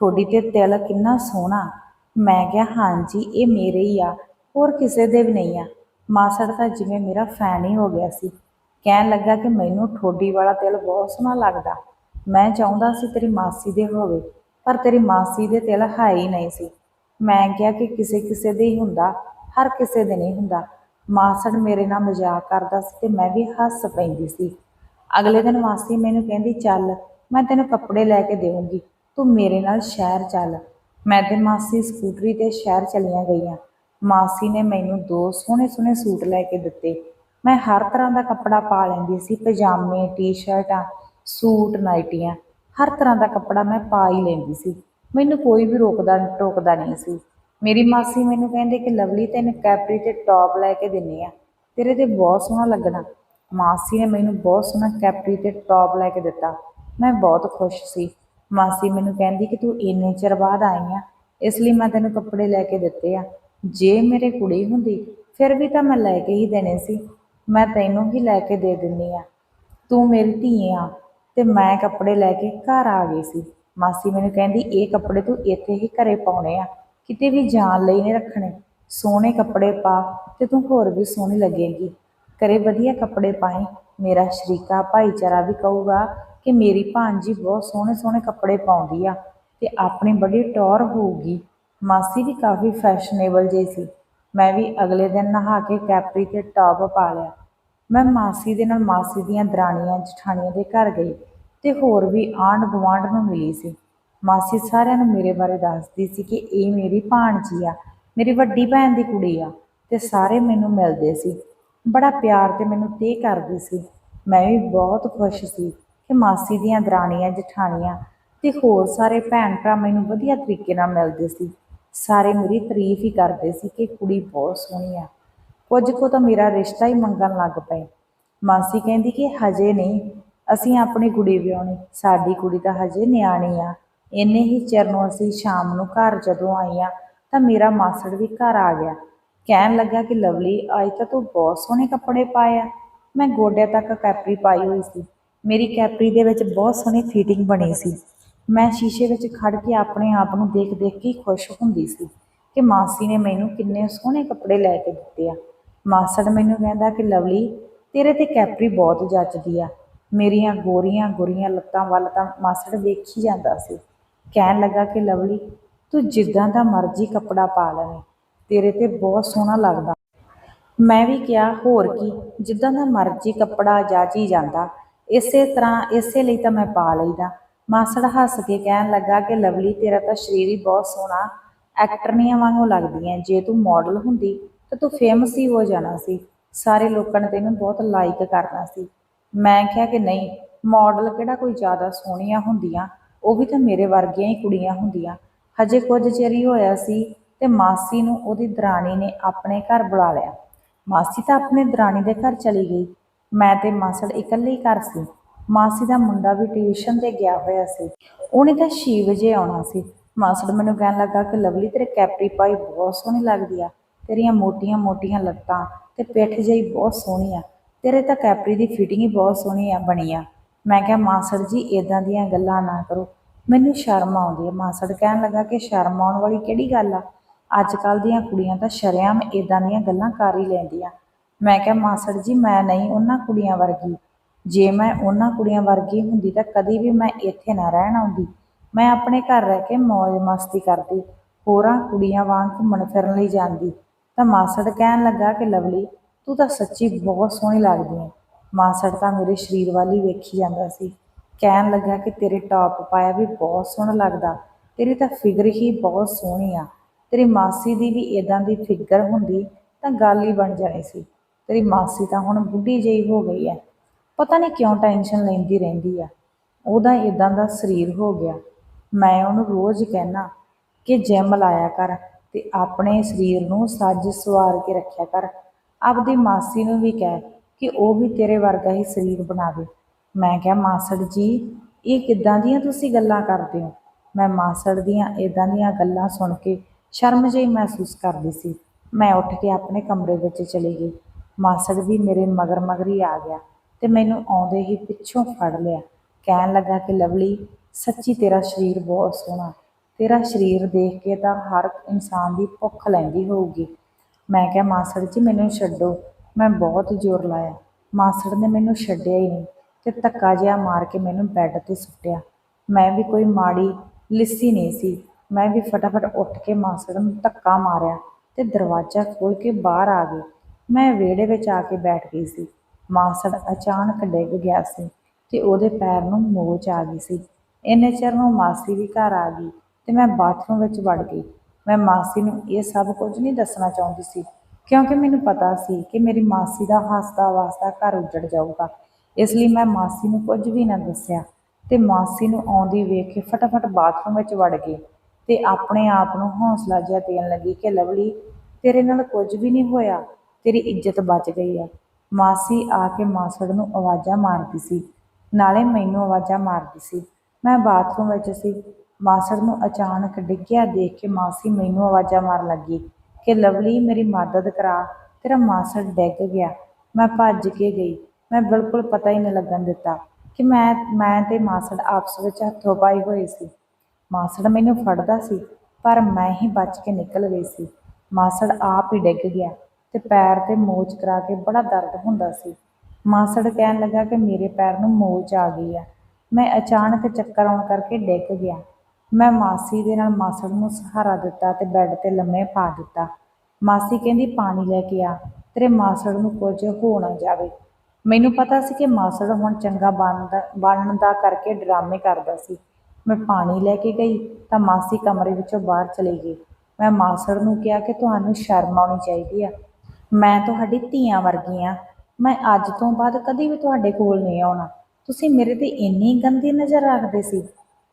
ਠੋਡੀ ਤੇ ਦਿਲ ਕਿੰਨਾ ਸੋਹਣਾ। ਮੈਂ ਕਿਹਾ, ਹਾਂਜੀ, ਇਹ ਮੇਰੇ ਹੀ ਆ, ਹੋਰ ਕਿਸੇ ਦੇ ਵੀ ਨਹੀਂ ਆ। ਮਾਸੜ ਤਾਂ ਜਿਵੇਂ ਮੇਰਾ ਫੈਨ ਹੀ ਹੋ ਗਿਆ ਸੀ। ਕਹਿਣ ਲੱਗਾ ਕਿ ਮੈਨੂੰ ਠੋਡੀ ਵਾਲਾ ਤਿਲ ਬਹੁਤ ਸੋਹਣਾ ਲੱਗਦਾ। ਮੈਂ ਚਾਹੁੰਦਾ ਸੀ ਤੇਰੀ ਮਾਸੀ ਦੇ ਹੋਵੇ, ਪਰ ਤੇਰੀ ਮਾਸੀ ਦੇ ਤਿਲ ਹੈ ਹੀ ਨਹੀਂ ਸੀ। ਮੈਂ ਕਿਹਾ ਕਿ ਕਿਸੇ ਕਿਸੇ ਦੇ ਹੀ ਹੁੰਦਾ, ਹਰ ਕਿਸੇ ਦੇ ਨਹੀਂ ਹੁੰਦਾ। ਮਾਸੜ ਮੇਰੇ ਨਾਲ ਮਜ਼ਾਕ ਕਰਦਾ ਸੀ ਤੇ ਮੈਂ ਵੀ ਹੱਸ ਪੈਂਦੀ ਸੀ। ਅਗਲੇ ਦਿਨ ਮਾਸੀ ਮੈਨੂੰ ਕਹਿੰਦੀ, ਚੱਲ, ਮੈਂ ਤੈਨੂੰ ਕੱਪੜੇ ਲੈ ਕੇ ਦੇਵਾਂਗੀ ਤੂੰ ਮੇਰੇ ਨਾਲ ਸ਼ਹਿਰ ਚੱਲ। ਮੈਂ ਤੇ ਮਾਸੀ ਸਕੂਟਰੀ ਤੇ ਸ਼ਹਿਰ ਚਲੀਆਂ ਗਈਆਂ। ਮਾਸੀ ਨੇ ਮੈਨੂੰ ਦੋ ਸੋਹਣੇ ਸੋਹਣੇ ਸੂਟ ਲੈ ਕੇ ਦਿੱਤੇ। ਮੈਂ ਹਰ ਤਰ੍ਹਾਂ ਦਾ ਕੱਪੜਾ ਪਾ ਲੈਂਦੀ ਸੀ, ਪਜਾਮੇ, ਟੀ-ਸ਼ਰਟਾਂ, ਸੂਟ, ਨਾਈਟੀਆਂ, ਹਰ ਤਰ੍ਹਾਂ ਦਾ ਕੱਪੜਾ ਮੈਂ ਪਾ ਹੀ ਲੈਂਦੀ ਸੀ। ਮੈਨੂੰ ਕੋਈ ਵੀ ਰੋਕਦਾ, ਟੋਕਦਾ ਨਹੀਂ ਸੀ। ਮੇਰੀ ਮਾਸੀ ਮੈਨੂੰ ਕਹਿੰਦੇ ਕਿ ਲਵਲੀ ਤੈਨੂੰ ਕੈਪਰੀ ਤੇ ਟੌਪ ਲੈ ਕੇ ਦਿੰਨੀ ਆ, ਤੇਰੇ ਤੇ ਬਹੁਤ ਸੋਹਣਾ ਲੱਗਣਾ। ਮਾਸੀ ਨੇ ਮੈਨੂੰ ਬਹੁਤ ਸੋਹਣਾ ਕੈਪਰੀ ਤੇ ਟੌਪ ਲੈ ਕੇ ਦਿੱਤਾ। ਮੈਂ ਬਹੁਤ ਖੁਸ਼ ਸੀ। ਮਾਸੀ ਮੈਨੂੰ ਕਹਿੰਦੀ ਕਿ ਤੂੰ ਇੰਨੇ ਚਿਰ ਬਾਅਦ ਆਈ ਆ, ਇਸ ਲਈ ਮੈਂ ਤੈਨੂੰ ਕੱਪੜੇ ਲੈ ਕੇ ਦਿੱਤੇ ਆ। ਜੇ ਮੇਰੇ ਕੁੜੀ ਹੁੰਦੀ, ਫਿਰ ਵੀ ਤਾਂ ਮੈਂ ਲੈ ਕੇ ਹੀ ਦੇਣੇ ਸੀ। ਮੈਂ ਤੈਨੂੰ ਹੀ ਲੈ ਕੇ ਦੇ ਦਿੰਨੀ ਆ। ਤੂੰ ਮੇਰੀ ਧੀ ਆ ਤੇ ਮੈਂ ਕੱਪੜੇ ਲੈ ਕੇ ਘਰ ਆ ਗਈ ਸੀ। ਮਾਸੀ ਮੈਨੂੰ ਕਹਿੰਦੀ, ਇਹ ਕੱਪੜੇ ਤੂੰ ਇੱਥੇ ਹੀ ਘਰੇ ਪਾਉਣੇ ਆ। ਕਿਤੇ ਵੀ ਜਾਣ ਲਈ ਨਹੀਂ ਰੱਖਣੇ। ਸੋਹਣੇ ਕੱਪੜੇ ਪਾ ਤੇ ਤੂੰ ਹੋਰ ਵੀ ਸੋਹਣੀ ਲੱਗੇਗੀ। ਘਰੇ ਵਧੀਆ ਕੱਪੜੇ ਪਾਈ, ਮੇਰਾ ਸ਼ਰੀਕਾ ਭਾਈਚਾਰਾ ਵੀ ਕਹੂਗਾ ਕਿ ਮੇਰੀ ਭਾਂਜੀ ਬਹੁਤ ਸੋਹਣੇ ਸੋਹਣੇ ਕੱਪੜੇ ਪਾਉਂਦੀ ਆ ਤੇ ਆਪਣੀ ਬੜੀ ਟੌਰ ਹੋਊਗੀ। ਮਾਸੀ ਵੀ ਕਾਫੀ ਫੈਸ਼ਨੇਬਲ ਜਿਹੀ ਸੀ। ਮੈਂ ਵੀ ਅਗਲੇ ਦਿਨ ਨਹਾ ਕੇ ਕੈਪਰੀ ਤੇ ਟੌਪ ਪਾ ਲਿਆ। ਮੈਂ ਮਾਸੀ ਦੇ ਨਾਲ ਮਾਸੀ ਦੀਆਂ ਦਰਾਣੀਆਂ ਜਠਾਣੀਆਂ ਦੇ ਘਰ ਗਈ ਤੇ ਹੋਰ ਵੀ ਆਂਢ ਗੁਆਂਢ ਨੂੰ ਮਿਲੀ ਸੀ। ਮਾਸੀ ਸਾਰਿਆਂ ਨੂੰ ਮੇਰੇ ਬਾਰੇ ਦੱਸਦੀ ਸੀ ਕਿ ਇਹ ਮੇਰੀ ਭਾਣਜੀ ਆ, ਮੇਰੀ ਵੱਡੀ ਭੈਣ ਦੀ ਕੁੜੀ ਆ ਤੇ ਸਾਰੇ ਮੈਨੂੰ ਮਿਲਦੇ ਸੀ। ਬੜਾ ਪਿਆਰ ਤੇ ਮੈਨੂੰ ਤੇ ਕਰਦੀ ਸੀ। ਮੈਂ ਵੀ ਬਹੁਤ ਖੁਸ਼ ਸੀ। ਕਿ ਮਾਸੀ ਦੀਆਂ ਦਰਾਣੀਆਂ, ਜਠਾਣੀਆਂ ਤੇ ਹੋਰ ਸਾਰੇ ਭੈਣ ਭਰਾ ਮੈਨੂੰ ਵਧੀਆ ਤਰੀਕੇ ਨਾਲ ਮਿਲਦੇ ਸੀ। ਸਾਰੇ ਮੇਰੀ ਤਾਰੀਫ ਹੀ ਕਰਦੇ ਸੀ ਕਿ ਕੁੜੀ ਬਹੁਤ ਸੋਹਣੀ ਆ। ਕੁਝ ਕੁ ਤਾਂ ਮੇਰਾ ਰਿਸ਼ਤਾ ਹੀ ਮੰਗਣ ਲੱਗ ਪਏ। ਮਾਸੀ ਕਹਿੰਦੀ ਕਿ ਹਜੇ ਨਹੀਂ, ਅਸੀਂ ਆਪਣੀ ਕੁੜੀ ਵਿਆਹਣੀ, ਸਾਡੀ ਕੁੜੀ ਤਾਂ ਹਜੇ ਨਿਆਣੀ ਆ। ਇੰਨੇ ਹੀ ਚਿਰ ਨੂੰ ਅਸੀਂ ਸ਼ਾਮ ਨੂੰ ਘਰ ਜਦੋਂ ਆਈਆਂ ਤਾਂ ਮੇਰਾ ਮਾਸੜ ਵੀ ਘਰ ਆ ਗਿਆ। ਕਹਿਣ ਲੱਗਾ ਕਿ ਲਵਲੀ, ਅੱਜ ਤਾਂ ਤੂੰ ਬਹੁਤ ਸੋਹਣੇ ਕੱਪੜੇ ਪਾਏ ਆ। ਮੈਂ ਗੋਡਿਆਂ ਤੱਕ ਕੈਪਰੀ ਪਾਈ ਹੋਈ ਸੀ। ਮੇਰੀ ਕੈਪਰੀ ਦੇ ਵਿੱਚ ਬਹੁਤ ਸੋਹਣੀ ਫਿਟਿੰਗ ਬਣੀ ਸੀ। ਮੈਂ ਸ਼ੀਸ਼ੇ ਵਿੱਚ ਖੜ ਕੇ ਆਪਣੇ ਆਪ ਨੂੰ ਦੇਖ ਦੇਖ ਕੇ ਖੁਸ਼ ਹੁੰਦੀ ਸੀ ਕਿ ਮਾਸੀ ਨੇ ਮੈਨੂੰ ਕਿੰਨੇ ਸੋਹਣੇ ਕੱਪੜੇ ਲੈ ਕੇ ਦਿੱਤੇ ਆ। ਮਾਸੜ ਮੈਨੂੰ ਕਹਿੰਦਾ ਕਿ, ਲਵਲੀ, ਤੇਰੇ ਤੇ ਕੈਪਰੀ ਬਹੁਤ ਜੱਚਦੀ ਆ। ਮੇਰੀਆਂ ਗੋਰੀਆਂ ਗੋਰੀਆਂ ਲੱਤਾਂ ਵੱਲ ਤਾਂ ਮਾਸੜ ਵੇਖੀ ਜਾਂਦਾ ਸੀ। ਕਹਿਣ ਲੱਗਾ ਕਿ, ਲਵਲੀ, ਤੂੰ ਜਿੱਦਾਂ ਦਾ ਮਰਜ਼ੀ ਕੱਪੜਾ ਪਾ ਲੈਵੇਂ, ਤੇਰੇ ਤੇ ਬਹੁਤ ਸੋਹਣਾ ਲੱਗਦਾ। ਮੈਂ ਵੀ ਕਿਹਾ, ਹੋਰ ਕੀ, ਜਿੱਦਾਂ ਦਾ ਮਰਜ਼ੀ ਕੱਪੜਾ ਜਾਚੀ ਜਾਂਦਾ। ਇਸੇ ਤਰ੍ਹਾਂ ਇਸੇ ਲਈ ਤਾਂ ਮੈਂ ਪਾ ਲਈਦਾ। ਮਾਸੜ ਹੱਸ ਕੇ ਕਹਿਣ ਲੱਗਾ ਕਿ, ਲਵਲੀ, ਤੇਰਾ ਤਾਂ ਸਰੀਰ ਹੀ ਬਹੁਤ ਸੋਹਣਾ। ਐਕਟਰਨੀਆਂ ਵਾਂਗੂ ਲੱਗਦੀ ਹੈ ਜੇ ਤੂੰ ਮਾਡਲ ਹੁੰਦੀ, ਤਾਂ ਤੂੰ ਫੇਮਸ ਹੀ ਹੋ ਜਾਣਾ ਸੀ। ਸਾਰੇ ਲੋਕਾਂ ਨੇ ਤੈਨੂੰ ਬਹੁਤ ਲਾਈਕ ਕਰਨਾ ਸੀ। ਮੈਂ ਕਿਹਾ ਕਿ ਨਹੀਂ ਮਾਡਲ ਕਿਹੜਾ ਕੋਈ ਜ਼ਿਆਦਾ ਸੋਹਣੀਆਂ ਹੁੰਦੀਆਂ? ਉਹ ਵੀ ਤਾਂ ਮੇਰੇ ਵਰਗੀਆਂ ਹੀ ਕੁੜੀਆਂ ਹੁੰਦੀਆਂ। ਹਜੇ ਕੁਝ ਚਿਰ ਹੀ ਹੋਇਆ ਸੀ ਤੇ ਮਾਸੀ ਨੂੰ ਉਹਦੀ ਦਰਾਣੀ ਨੇ ਆਪਣੇ ਘਰ ਬੁਲਾ ਲਿਆ। ਮਾਸੀ ਤਾਂ ਆਪਣੇ ਦਰਾਣੀ ਦੇ ਘਰ ਚਲੀ ਗਈ। ਮੈਂ ਤੇ ਮਾਸੜ ਇਕੱਲੇ ਹੀ ਘਰ ਸੀ। ਮਾਸੀ ਦਾ ਮੁੰਡਾ ਵੀ ਟਿਊਸ਼ਨ ਤੇ ਗਿਆ ਹੋਇਆ ਸੀ। ਉਹਨੇ ਤਾਂ 6 ਵਜੇ ਆਉਣਾ ਸੀ। ਮਾਸੜ ਮੈਨੂੰ ਕਹਿਣ ਲੱਗਾ ਕਿ, ਲਵਲੀ, ਤੇਰੇ ਕੈਪਰੀ ਪਾਈ ਬਹੁਤ ਸੋਹਣੀ ਲੱਗਦੀ ਆ। ਤੇਰੀਆਂ ਮੋਟੀਆਂ ਮੋਟੀਆਂ ਲੱਤਾਂ ਤੇ ਪਿੱਠ ਜਿਹੀ ਬਹੁਤ ਸੋਹਣੀ ਆ। ਤੇਰੇ ਤਾਂ ਕੈਪਰੀ ਦੀ ਫਿਟਿੰਗ ਹੀ ਬਹੁਤ ਸੋਹਣੀ ਆ, ਬਣੀ ਆ। ਮੈਂ ਕਿਹਾ, ਮਾਸੜ ਜੀ ਇਦਾਂ ਦੀਆਂ ਗੱਲਾਂ ਨਾ ਕਰੋ। ਮੈਨੂੰ ਸ਼ਰਮ ਆਉਂਦੀ ਹੈ ਮਾਸੜ ਕਹਿਣ ਲੱਗਾ ਕਿ, ਸ਼ਰਮ ਆਉਣ ਵਾਲੀ ਕਿਹੜੀ ਗੱਲ ਆ? ਅੱਜ ਕੱਲ ਦੀਆਂ ਕੁੜੀਆਂ ਤਾਂ ਸ਼ਰੇਆਮ ਇਦਾਂ ਦੀਆਂ ਗੱਲਾਂ ਕਰ ਹੀ ਲੈਂਦੀਆਂ। ਮੈਂ ਕਿਹਾ, ਮਾਸੜ ਜੀ, ਮੈਂ ਨਹੀਂ ਉਹਨਾਂ ਕੁੜੀਆਂ ਵਰਗੀ। ਜੇ ਮੈਂ ਉਹਨਾਂ ਕੁੜੀਆਂ ਵਰਗੀ ਹੁੰਦੀ ਤਾਂ ਕਦੀ ਵੀ ਮੈਂ ਇੱਥੇ ਨਾ ਰਹਿਣ ਆਉਂਦੀ। ਮੈਂ ਆਪਣੇ ਘਰ ਰਹਿ ਕੇ ਮौज ਮਸਤੀ ਕਰਦੀ, ਹੋਰਾਂ ਕੁੜੀਆਂ ਵਾਂਗ ਘੁੰਮਣ ਫਿਰਨ ਲਈ ਜਾਂਦੀ। ਤਾਂ ਮਾਸੜ ਕਹਿਣ ਲੱਗਾ ਕਿ, ਲਵਲੀ, ਤੂੰ ਤਾਂ ਸੱਚੀ ਬਹੁਤ ਸੋਹਣੀ ਲੱਗਦੀ ਹੈ ਮਾਸੜ ਤਾਂ ਮੇਰੇ ਸਰੀਰ ਵੱਲ ਹੀ ਵੇਖੀ ਜਾਂਦਾ ਸੀ। ਕਹਿਣ ਲੱਗਾ ਕਿ ਤੇਰੇ ਟੌਪ ਪਾਇਆ ਵੀ ਬਹੁਤ ਸੋਹਣਾ ਲੱਗਦਾ। ਤੇਰੀ ਤਾਂ ਫਿਗਰ ਹੀ ਬਹੁਤ ਸੋਹਣੀ ਆ। ਤੇਰੀ ਮਾਸੀ ਦੀ ਵੀ ਇਦਾਂ ਦੀ ਫਿਗਰ ਹੁੰਦੀ ਤਾਂ ਗੱਲ ਹੀ ਬਣ ਜਾਣੀ ਸੀ। ਤੇਰੀ ਮਾਸੀ ਤਾਂ ਹੁਣ ਬੁੱਢੀ ਜਿਹੀ ਹੋ ਗਈ ਹੈ ਪਤਾ ਨਹੀਂ ਕਿਉਂ ਟੈਨਸ਼ਨ ਲੈਂਦੀ ਰਹਿੰਦੀ ਆ। ਉਹਦਾ ਇਦਾਂ ਦਾ ਸਰੀਰ ਹੋ ਗਿਆ। ਮੈਂ ਉਹਨੂੰ ਰੋਜ਼ ਕਹਿਣਾ ਕਿ ਜਿਮ ਲਾਇਆ ਕਰ ਤੇ ਆਪਣੇ ਸਰੀਰ ਨੂੰ ਸੱਜ ਸਵਾਰ ਕੇ ਰੱਖਿਆ ਕਰ। ਆਪਦੀ ਮਾਸੀ ਨੂੰ ਵੀ ਕਹਿ ਕਿ ਉਹ ਵੀ ਤੇਰੇ ਵਰਗਾ ਹੀ ਸਰੀਰ ਬਣਾਵੇ। ਮੈਂ ਕਿਹਾ, ਮਾਸੜ ਜੀ, ਇਹ ਕਿੱਦਾਂ ਦੀਆਂ ਤੁਸੀਂ ਗੱਲਾਂ ਕਰਦੇ ਹੋ? ਮੈਂ ਮਾਸੜ ਦੀਆਂ ਇਦਾਂ ਦੀਆਂ ਗੱਲਾਂ ਸੁਣ ਕੇ ਸ਼ਰਮ ਜਿਹੀ ਮਹਿਸੂਸ ਕਰਦੀ ਸੀ। ਮੈਂ ਉੱਠ ਕੇ ਆਪਣੇ ਕਮਰੇ ਵਿੱਚ ਚਲੀ ਗਈ। ਮਾਸੜ ਵੀ ਮੇਰੇ ਮਗਰ ਮਗਰ ਹੀ ਆ ਗਿਆ ਤੇ ਮੈਨੂੰ ਆਉਂਦੇ ਹੀ ਪਿੱਛੋਂ ਫੜ ਲਿਆ। ਕਹਿਣ ਲੱਗਾ ਕਿ, ਲਵਲੀ, ਸੱਚੀ ਤੇਰਾ ਸਰੀਰ ਬਹੁਤ ਸੋਹਣਾ। ਤੇਰਾ ਸਰੀਰ ਦੇਖ ਕੇ ਤਾਂ ਹਰ ਇਨਸਾਨ ਦੀ ਭੁੱਖ ਲੈਂਦੀ ਹੋਊਗੀ। ਮੈਂ ਕਿਹਾ, ਮਾਸੜ ਜੀ, ਮੈਨੂੰ ਛੱਡੋ। ਮੈਂ ਬਹੁਤ ਜ਼ੋਰ ਲਾਇਆ। ਮਾਸੜ ਨੇ ਮੈਨੂੰ ਛੱਡਿਆ ਹੀ ਨਹੀਂ ਤੇ ਧੱਕਾ ਜਿਹਾ ਮਾਰ ਕੇ ਮੈਨੂੰ ਬੈੱਡ ਤੇ ਸੁੱਟਿਆ। ਮੈਂ ਵੀ ਕੋਈ ਮਾੜੀ ਲਿੱਸੀ ਨਹੀਂ ਸੀ। ਮੈਂ ਵੀ ਫਟਾਫਟ ਉੱਠ ਕੇ ਮਾਸੜ ਨੂੰ ਧੱਕਾ ਮਾਰਿਆ ਤੇ ਦਰਵਾਜ਼ਾ ਖੋਲ ਕੇ ਬਾਹਰ ਆ ਗਈ। ਮੈਂ ਵਿਹੜੇ ਵਿੱਚ ਆ ਕੇ ਬੈਠ ਗਈ ਸੀ। ਮਾਸੜ ਅਚਾਨਕ ਡਿੱਗ ਗਿਆ ਸੀ ਤੇ ਉਹਦੇ ਪੈਰ ਨੂੰ ਮੋਚ ਆ ਗਈ ਸੀ। ਇੰਨੇ ਚਿਰ ਨੂੰ ਮਾਸੀ ਵੀ ਘਰ ਆ ਗਈ ਤੇ ਮੈਂ ਬਾਥਰੂਮ ਵਿੱਚ ਵੜ ਗਈ। ਮੈਂ ਮਾਸੀ ਨੂੰ ਇਹ ਸਭ ਕੁਝ ਨਹੀਂ ਦੱਸਣਾ ਚਾਹੁੰਦੀ ਸੀ, ਕਿਉਂਕਿ ਮੈਨੂੰ ਪਤਾ ਸੀ ਕਿ ਮੇਰੀ ਮਾਸੀ ਦਾ ਹੱਸਦਾ ਵਾਸਤਾ ਘਰ ਉੱਜੜ ਜਾਊਗਾ। ਇਸ ਲਈ ਮੈਂ ਮਾਸੀ ਨੂੰ ਕੁਝ ਵੀ ਨਾ ਦੱਸਿਆ ਤੇ ਮਾਸੀ ਨੂੰ ਆਉਂਦੀ ਵੇਖ ਕੇ ਫਟਾਫਟ ਬਾਥਰੂਮ ਵਿੱਚ ਵੜ ਗਈ ਤੇ ਆਪਣੇ ਆਪ ਨੂੰ ਹੌਸਲਾ ਜਿਹਾ ਦੇਣ ਲੱਗੀ ਕਿ ਲਵਲੀ, ਤੇਰੇ ਨਾਲ ਕੁਝ ਵੀ ਨਹੀਂ ਹੋਇਆ। ਤੇਰੀ ਇੱਜ਼ਤ ਬਚ ਗਈ ਆ। ਮਾਸੀ ਆ ਕੇ ਮਾਸੜ ਨੂੰ ਆਵਾਜ਼ਾਂ ਮਾਰਦੀ ਸੀ। ਨਾਲੇ ਮੈਨੂੰ ਆਵਾਜ਼ਾਂ ਮਾਰਦੀ ਸੀ। ਮੈਂ ਬਾਥਰੂਮ ਵਿੱਚ ਸੀ। ਮਾਸੜ ਨੂੰ ਅਚਾਨਕ ਡਿੱਗਿਆ ਦੇਖ ਕੇ ਮਾਸੀ ਮੈਨੂੰ ਆਵਾਜ਼ਾਂ ਮਾਰਨ ਲੱਗੀ ਕਿ, ਲਵਲੀ, ਮੇਰੀ ਮਦਦ ਕਰਾ। ਤੇਰਾ ਮਾਸੜ ਡਿੱਗ ਗਿਆ। ਮੈਂ ਭੱਜ ਕੇ ਗਈ। ਮੈਂ ਬਿਲਕੁਲ ਪਤਾ ਹੀ ਨਹੀਂ ਲੱਗਣ ਦਿੱਤਾ ਕਿ ਮੈਂ ਮੈਂ ਤੇ ਮਾਸੜ ਆਪਸ ਵਿੱਚ ਹੱਥੋਂ ਪਾਈ ਹੋਏ ਸੀ। ਮਾਸੜ ਮੈਨੂੰ ਫੜਦਾ ਸੀ, ਪਰ ਮੈਂ ਹੀ ਬਚ ਕੇ ਨਿਕਲ ਗਈ ਸੀ। ਮਾਸੜ ਆਪ ਹੀ ਡਿੱਗ ਗਿਆ। ਤੇ ਪੈਰ ਤੇ ਮੋਚ ਕਰਾ ਕੇ ਬੜਾ ਦਰਦ ਹੁੰਦਾ ਸੀ। ਮਾਸੜ ਕਹਿਣ ਲੱਗਾ ਕਿ ਮੇਰੇ ਪੈਰ ਨੂੰ ਮੋਚ ਆ ਗਈ ਆ। ਮੈਂ ਅਚਾਨਕ ਚੱਕਰ ਆਉਣ ਕਰਕੇ ਡਿੱਗ ਗਿਆ। ਮੈਂ ਮਾਸੀ ਦੇ ਨਾਲ ਮਾਸੜ ਨੂੰ ਸਹਾਰਾ ਦਿੱਤਾ ਤੇ ਬੈੱਡ ਤੇ ਲੰਮੇ ਪਾ ਦਿੱਤਾ। ਮਾਸੀ ਕਹਿੰਦੀ, ਪਾਣੀ ਲੈ ਕੇ ਆ, ਤੇਰੇ ਮਾਸੜ ਨੂੰ ਕੁਝ ਹੋ ਨਾ ਜਾਵੇ। ਮੈਨੂੰ ਪਤਾ ਸੀ ਕਿ ਮਾਸੜ ਹੁਣ ਚੰਗਾ ਬਣਦਾ ਬਣਨ ਦਾ ਕਰਕੇ ਡਰਾਮੇ ਕਰਦਾ ਸੀ। ਮੈਂ ਪਾਣੀ ਲੈ ਕੇ ਗਈ ਤਾਂ ਮਾਸੀ ਕਮਰੇ ਵਿੱਚੋਂ ਬਾਹਰ ਚਲੀ ਗਈ। ਮੈਂ ਮਾਸੜ ਨੂੰ ਕਿਹਾ ਕਿ ਤੁਹਾਨੂੰ ਸ਼ਰਮ ਆਉਣੀ ਚਾਹੀਦੀ ਆ। ਮੈਂ ਤੁਹਾਡੀ ਧੀਆਂ ਵਰਗੀ ਆ ਮੈਂ ਅੱਜ ਤੋਂ ਬਾਅਦ ਕਦੀ ਵੀ ਤੁਹਾਡੇ ਕੋਲ ਨਹੀਂ ਆਉਣਾ। ਤੁਸੀਂ ਮੇਰੇ ਤੇ ਇੰਨੀ ਗੰਦੀ ਨਜ਼ਰ ਰੱਖਦੇ ਸੀ।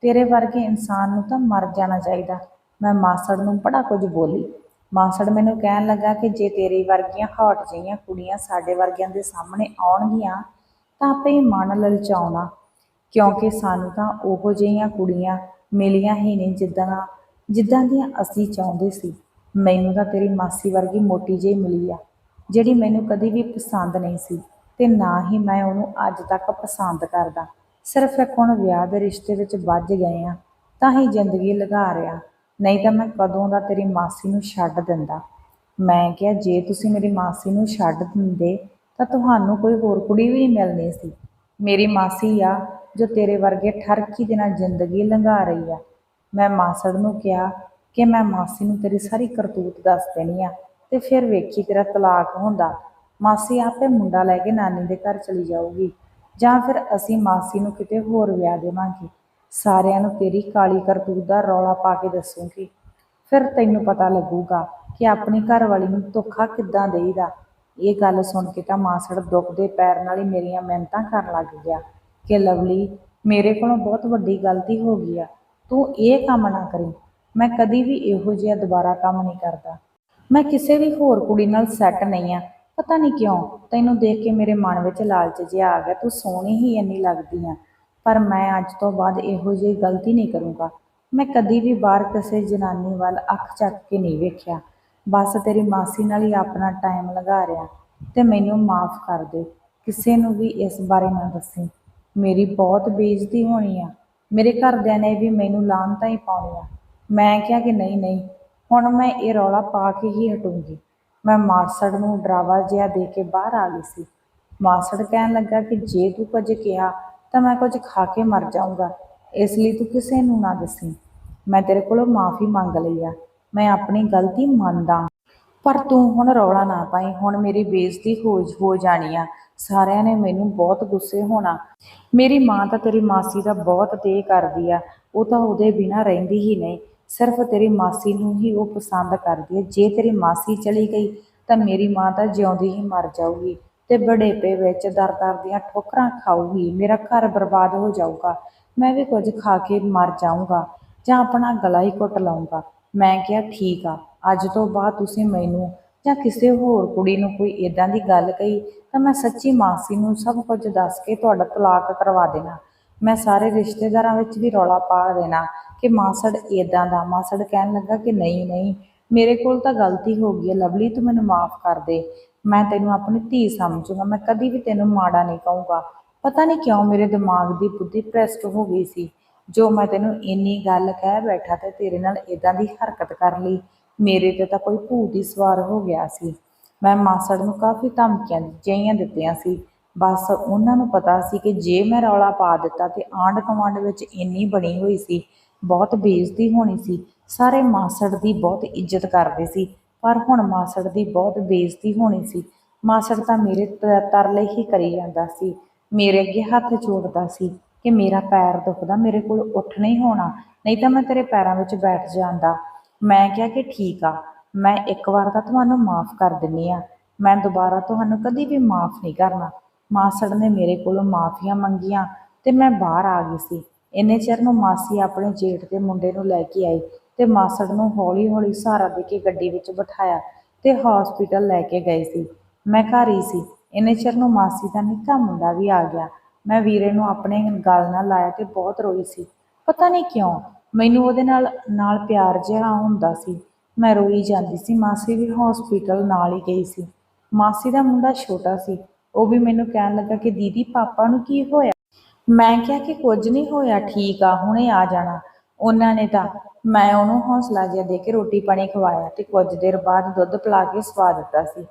ਤੇਰੇ ਵਰਗੇ ਇਨਸਾਨ ਨੂੰ ਤਾਂ ਮਰ ਜਾਣਾ ਚਾਹੀਦਾ। ਮੈਂ ਮਾਸੜ ਨੂੰ ਬੜਾ ਕੁਝ ਬੋਲੀ। ਮਾਸੜ ਮੈਨੂੰ ਕਹਿਣ ਲੱਗਾ ਕਿ ਜੇ ਤੇਰੇ ਵਰਗੀਆਂ ਹੌਟ ਜਿਹੀਆਂ ਕੁੜੀਆਂ ਸਾਡੇ ਵਰਗਿਆਂ ਦੇ ਸਾਹਮਣੇ ਆਉਣਗੀਆਂ, ਤਾਂ ਆਪੇ ਮਨ ਲਲਚਾਉਣਾ। ਕਿਉਂਕਿ ਸਾਨੂੰ ਤਾਂ ਉਹੋ ਜਿਹੀਆਂ ਕੁੜੀਆਂ ਮਿਲੀਆਂ ਹੀ ਨਹੀਂ ਜਿੱਦਾਂ ਜਿੱਦਾਂ ਦੀਆਂ ਅਸੀਂ ਚਾਹੁੰਦੇ ਸੀ। ਮੈਨੂੰ ਤਾਂ ਤੇਰੀ ਮਾਸੀ ਵਰਗੀ ਮੋਟੀ ਜਿਹੀ ਮਿਲੀ ਆ, ਜਿਹੜੀ ਮੈਨੂੰ ਕਦੀ ਵੀ ਪਸੰਦ ਨਹੀਂ ਸੀ ਤੇ ਨਾ ਹੀ ਮੈਂ ਉਹਨੂੰ ਅੱਜ ਤੱਕ ਪਸੰਦ ਕਰਦਾ। ਸਿਰਫ ਇੱਕ ਹੁਣ ਵਿਆਹ ਦੇ ਰਿਸ਼ਤੇ ਵਿੱਚ ਵੱਜ ਗਏ ਆ, ਤਾਂ ਹੀ ਜ਼ਿੰਦਗੀ ਲਗਾ ਰਿਆ ਨਹੀਂ ਤਾਂ ਮੈਂ ਕਦੋਂ ਦਾ ਤੇਰੀ ਮਾਸੀ ਨੂੰ ਛੱਡ ਦਿੰਦਾ। ਮੈਂ ਕਿਹਾ, ਜੇ ਤੁਸੀਂ ਮੇਰੀ ਮਾਸੀ ਨੂੰ ਛੱਡ ਦਿੰਦੇ, ਤਾਂ ਤੁਹਾਨੂੰ ਕੋਈ ਹੋਰ ਕੁੜੀ ਵੀ ਨਹੀਂ ਮਿਲਣੀ ਸੀ। ਮੇਰੀ ਮਾਸੀ ਆ, ਜੋ ਤੇਰੇ ਵਰਗੇ ਠਰਕੀ ਦੇ ਨਾਲ ਜ਼ਿੰਦਗੀ ਲੰਘਾ ਰਹੀ ਆ। ਮੈਂ ਮਾਸੜ ਨੂੰ ਕਿਹਾ ਕਿ ਮੈਂ ਮਾਸੀ ਨੂੰ ਤੇਰੀ ਸਾਰੀ ਕਰਤੂਤ ਦੱਸ ਦੇਣੀ ਆ ਤੇ ਫਿਰ ਵੇਖੀ ਤੇਰਾ ਤਲਾਕ ਹੁੰਦਾ। ਮਾਸੀ ਆਪੇ ਮੁੰਡਾ ਲੈ ਕੇ ਨਾਨੀ ਦੇ ਘਰ ਚਲੀ ਜਾਊਗੀ। ਜਾਂ ਫਿਰ ਅਸੀਂ ਮਾਸੀ ਨੂੰ ਕਿਤੇ ਹੋਰ ਵਿਆਹ ਦੇਵਾਂਗੇ। ਸਾਰਿਆਂ ਨੂੰ ਤੇਰੀ ਕਾਲੀ ਕਰਤੂਤ ਦਾ ਰੌਲਾ ਪਾ ਕੇ ਦੱਸੂਗੀ। ਫਿਰ ਤੈਨੂੰ ਪਤਾ ਲੱਗੂਗਾ ਕਿ ਆਪਣੀ ਘਰਵਾਲੀ ਨੂੰ ਧੋਖਾ ਕਿੱਦਾਂ ਦੇਈਦਾ। ਇਹ ਗੱਲ ਸੁਣ ਕੇ ਤਾਂ ਮਾਸੜ ਦੁੱਖ ਦੇ ਪੈਰ ਨਾਲ ਹੀ ਮੇਰੀਆਂ ਮਿਹਨਤਾਂ ਕਰਨ ਲੱਗ ਗਿਆ ਕਿ ਲਵਲੀ, ਮੇਰੇ ਕੋਲੋਂ ਬਹੁਤ ਵੱਡੀ ਗਲਤੀ ਹੋ ਗਈ ਆ। ਤੂੰ ਇਹ ਕੰਮ ਨਾ ਕਰੀ। ਮੈਂ ਕਦੀ ਵੀ ਇਹੋ ਜਿਹਾ ਦੁਬਾਰਾ ਕੰਮ ਨਹੀਂ ਕਰਦਾ। ਮੈਂ ਕਿਸੇ ਵੀ ਹੋਰ ਕੁੜੀ ਨਾਲ ਸੈੱਟ ਨਹੀਂ ਆ। ਪਤਾ ਨਹੀਂ ਕਿਉਂ, ਤੈਨੂੰ ਦੇਖ ਕੇ ਮੇਰੇ ਮਨ ਵਿੱਚ ਲਾਲਚ ਜਿਹਾ ਆ ਗਿਆ। ਤੂੰ ਸੋਹਣੀ ਹੀ ਇੰਨੀ ਲੱਗਦੀ ਆ। ਪਰ ਮੈਂ ਅੱਜ ਤੋਂ ਬਾਅਦ ਇਹੋ ਜਿਹੀ ਗਲਤੀ ਨਹੀਂ ਕਰੂੰਗਾ। ਮੈਂ ਕਦੀ ਵੀ ਬਾਹਰ ਕਿਸੇ ਜਨਾਨੀ ਵੱਲ ਅੱਖ ਚੱਕ ਕੇ ਨਹੀਂ ਵੇਖਿਆ। ਬਸ ਤੇਰੀ ਮਾਸੀ ਨਾਲ ਹੀ ਆਪਣਾ ਟਾਈਮ ਲਗਾ ਰਿਆ ਤੇ ਮੈਨੂੰ ਮਾਫ ਕਰ ਦੇ। ਕਿਸੇ ਨੂੰ ਵੀ ਇਸ ਬਾਰੇ ਨਾ ਦੱਸੀ। ਮੇਰੀ ਬਹੁਤ ਬੇਇੱਜ਼ਤੀ ਹੋਣੀ ਆ। ਮੇਰੇ ਘਰਦਿਆਂ ਨੇ ਵੀ ਮੈਨੂੰ ਲਾਹਨਤਾਂ ਹੀ ਪਾਉਣੀਆਂ ਮੈਂ ਕਿਹਾ ਕਿ ਨਹੀਂ ਨਹੀਂ। ਹੁਣ ਮੈਂ ਇਹ ਰੌਲਾ ਪਾ ਕੇ ਹੀ ਹਟੂੰਗੀ। ਮੈਂ ਮਾਸੜ ਨੂੰ ਡਰਾਵਾ ਜਿਹਾ ਦੇ ਕੇ ਬਾਹਰ ਆ ਗਈ ਸੀ। ਮਾਸੜ ਕਹਿਣ ਲੱਗਾ ਕਿ ਜੇ ਤੂੰ ਕੁਝ ਕਿਹਾ, ਤਾਂ ਮੈਂ ਕੁਝ ਖਾ ਕੇ ਮਰ ਜਾਊਂਗਾ। ਇਸ ਲਈ ਤੂੰ ਕਿਸੇ ਨੂੰ ਨਾ ਦੱਸੀ। ਮੈਂ ਤੇਰੇ ਕੋਲੋਂ ਮਾਫੀ ਮੰਗ ਲਈ ਆ। ਮੈਂ ਆਪਣੀ ਗਲਤੀ ਮੰਨਦਾ। ਪਰ ਤੂੰ ਹੁਣ ਰੌਲਾ ਨਾ ਪਾਈ। ਹੁਣ ਮੇਰੀ ਬੇਇੱਜ਼ਤੀ ਹੋ ਹੋ ਜਾਣੀ ਆ। ਸਾਰਿਆਂ ਨੇ ਮੈਨੂੰ ਬਹੁਤ ਗੁੱਸੇ ਹੋਣਾ। ਮੇਰੀ ਮਾਂ ਤਾਂ ਤੇਰੀ ਮਾਸੀ ਦਾ ਬਹੁਤ ਤੇ ਕਰਦੀ ਆ। ਉਹ ਤਾਂ ਉਹਦੇ ਬਿਨਾ ਰਹਿੰਦੀ ਹੀ ਨਹੀਂ। ਸਿਰਫ ਤੇਰੀ ਮਾਸੀ ਨੂੰ ਹੀ ਉਹ ਪਸੰਦ ਕਰਦੀ ਹੈ। ਜੇ ਤੇਰੀ ਮਾਸੀ ਚਲੀ ਗਈ ਤਾਂ ਮੇਰੀ ਮਾਂ ਤਾਂ ਜਿਉਂਦੀ ਹੀ ਮਰ ਜਾਊਗੀ ਤੇ ਬੜੇਪੇ ਵਿੱਚ ਦਰ-ਦਰ ਦੀਆਂ ਠੋਕਰਾਂ ਖਾਊਗੀ। ਮੇਰਾ ਘਰ ਬਰਬਾਦ ਹੋ ਜਾਊਗਾ। ਮੈਂ ਵੀ ਕੁਝ ਖਾ ਕੇ ਮਰ ਜਾਊਂਗਾ ਜਾਂ ਆਪਣਾ ਗਲਾ ਹੀ ਘੁੱਟ ਲਾਊਂਗਾ। ਮੈਂ ਕਿਹਾ, ਠੀਕ ਆ, ਅੱਜ ਤੋਂ ਬਾਅਦ ਤੁਸੀਂ ਮੈਨੂੰ ਜਾਂ ਕਿਸੇ ਹੋਰ ਕੁੜੀ ਨੂੰ ਕੋਈ ਇਦਾਂ ਦੀ ਗੱਲ ਕਹੀ ਤਾਂ ਮੈਂ ਸੱਚੀ ਮਾਸੀ ਨੂੰ ਸਭ ਕੁਝ ਦੱਸ ਕੇ ਤੁਹਾਡਾ ਤਲਾਕ ਕਰਵਾ ਦੇਣਾ। ਮੈਂ ਸਾਰੇ ਰਿਸ਼ਤੇਦਾਰਾਂ ਵਿੱਚ ਵੀ ਰੌਲਾ ਪਾ ਦੇਣਾ। ਕਿ ਮਾਸੜ ਇਦਾਂ ਦਾ, ਮਾਸੜ ਕਹਿਣ ਲੱਗਾ ਕਿ ਨਹੀਂ ਨਹੀਂ, ਮੇਰੇ ਕੋਲ ਤਾਂ ਗਲਤੀ ਹੋ ਗਈ ਹੈ, ਲਵਲੀ ਤੂੰ ਮੈਨੂੰ ਮਾਫ ਕਰ ਦੇ, ਮੈਂ ਤੈਨੂੰ ਆਪਣੀ ਧੀ ਸਮਝੂਗਾ, ਮੈਂ ਕਦੀ ਵੀ ਤੈਨੂੰ ਮਾੜਾ ਨਹੀਂ ਕਹੂੰਗਾ। ਪਤਾ ਨਹੀਂ ਕਿਉਂ ਮੇਰੇ ਦਿਮਾਗ ਦੀ ਬੁੱਧੀ ਭ੍ਰਸ਼ਟ ਹੋ ਗਈ ਸੀ, ਜੋ ਮੈਂ ਤੈਨੂੰ ਇੰਨੀ ਗੱਲ ਕਹਿ ਬੈਠਾ ਤੇ ਤੇਰੇ ਨਾਲ ਇਦਾਂ ਦੀ ਹਰਕਤ ਕਰ ਲਈ, ਮੇਰੇ ਤੇ ਤਾਂ ਕੋਈ ਭੂਤ ਹੀ ਸਵਾਰ ਹੋ ਗਿਆ ਸੀ। ਮੈਂ ਮਾਸੜ ਨੂੰ ਕਾਫੀ ਧਮਕੀਆਂ ਜਿਹੀਆਂ ਦਿੱਤੀਆਂ ਸੀ, ਬਸ ਉਹਨਾਂ ਨੂੰ ਪਤਾ ਸੀ ਕਿ ਜੇ ਮੈਂ ਰੌਲਾ ਪਾ ਦਿੱਤਾ ਤੇ ਆਂਢ ਗੁਆਂਢ ਵਿੱਚ ਇੰਨੀ ਬਣੀ ਹੋਈ ਸੀ ਬਹੁਤ ਬੇਇੱਜ਼ਤੀ ਹੋਣੀ ਸੀ। ਸਾਰੇ ਮਾਸੜ ਦੀ ਬਹੁਤ ਇੱਜ਼ਤ ਕਰਦੇ ਸੀ, ਪਰ ਹੁਣ ਮਾਸੜ ਦੀ ਬਹੁਤ ਬੇਇੱਜ਼ਤੀ ਹੋਣੀ ਸੀ। ਮਾਸੜ ਤਾਂ ਮੇਰੇ ਤ- ਤਰਲੇ ਹੀ ਕਰੀ ਜਾਂਦਾ ਸੀ। ਮੇਰੇ ਅੱਗੇ ਹੱਥ ਜੋੜਦਾ ਸੀ ਕਿ ਮੇਰਾ ਪੈਰ ਦੁਖਦਾ, ਮੇਰੇ ਕੋਲ ਉੱਠ ਨਹੀਂ ਹੋਣਾ, ਨਹੀਂ ਤਾਂ ਮੈਂ ਤੇਰੇ ਪੈਰਾਂ ਵਿੱਚ ਬੈਠ ਜਾਂਦਾ। ਮੈਂ ਕਿਹਾ ਕਿ ਠੀਕ ਆ, ਮੈਂ ਇੱਕ ਵਾਰ ਤਾਂ ਤੁਹਾਨੂੰ ਮਾਫ ਕਰ ਦਿੰਨੀ ਆ। ਮੈਂ ਦੁਬਾਰਾ ਤੁਹਾਨੂੰ ਕਦੀ ਵੀ ਮਾਫ ਨਹੀਂ ਕਰਨਾ। ਮਾਸੜ ਨੇ ਮੇਰੇ ਕੋਲੋਂ ਮਾਫੀਆਂ ਮੰਗੀਆਂ ਤੇ ਮੈਂ ਬਾਹਰ ਆ ਗਈ ਸੀ। ਇੰਨੇ ਚਿਰ ਨੂੰ ਮਾਸੀ ਆਪਣੇ ਜੇਠ ਦੇ ਮੁੰਡੇ ਨੂੰ ਲੈ ਕੇ ਆਈ ਤੇ ਮਾਸੜ ਨੂੰ ਹੌਲੀ ਹੌਲੀ ਸਹਾਰਾ ਦੇ ਕੇ ਗੱਡੀ ਵਿੱਚ ਬਿਠਾਇਆ ਤੇ ਹਸਪੀਟਲ ਲੈ ਕੇ ਗਏ ਸੀ। ਮੈਂ ਘਰ ਹੀ ਸੀ। ਇੰਨੇ ਚਿਰ ਨੂੰ ਮਾਸੀ ਦਾ ਨਿੱਕਾ ਮੁੰਡਾ ਵੀ ਆ ਗਿਆ। ਮੈਂ ਵੀਰੇ ਨੂੰ ਆਪਣੇ ਗਲ ਨਾਲ ਲਾਇਆ ਤੇ ਬਹੁਤ ਰੋਈ ਸੀ। ਪਤਾ ਨਹੀਂ ਕਿਉਂ, ਮੈਨੂੰ ਉਹਦੇ ਨਾਲ ਨਾਲ ਪਿਆਰ ਜਿਹਾ ਹੁੰਦਾ ਸੀ। ਮੈਂ ਰੋਈ ਜਾਂਦੀ ਸੀ, ਮਾਸੀ ਵੀ ਹਸਪੀਟਲ ਨਾਲ ਹੀ ਗਈ ਸੀ। ਮਾਸੀ ਦਾ ਮੁੰਡਾ ਛੋਟਾ ਸੀ। ਉਹ ਵੀ ਮੈਨੂੰ ਕਹਿਣ ਲੱਗਾ ਕਿ ਦੀਦੀ, ਪਾਪਾ ਨੂੰ ਕੀ ਹੋਇਆ? ਮੈਂ ਕਿਹਾ ਕਿ ਕੁਝ ਨਹੀਂ ਹੋਇਆ, ਠੀਕ ਆ, ਹੁਣੇ ਆ ਜਾਣਾ। ਉਹਨਾਂ ਨੇ ਤਾਂ ਮੈਂ ਉਹਨੂੰ ਹੌਸਲਾ ਜਿਹਾ ਦੇ ਕੇ ਰੋਟੀ ਪਾਣੀ ਖਵਾਇਆ ਤੇ ਕੁਝ ਦੇਰ ਬਾਅਦ ਦੁੱਧ ਪਿਲਾ ਕੇ ਸਵਾ ਦਿੱਤਾ ਸੀ।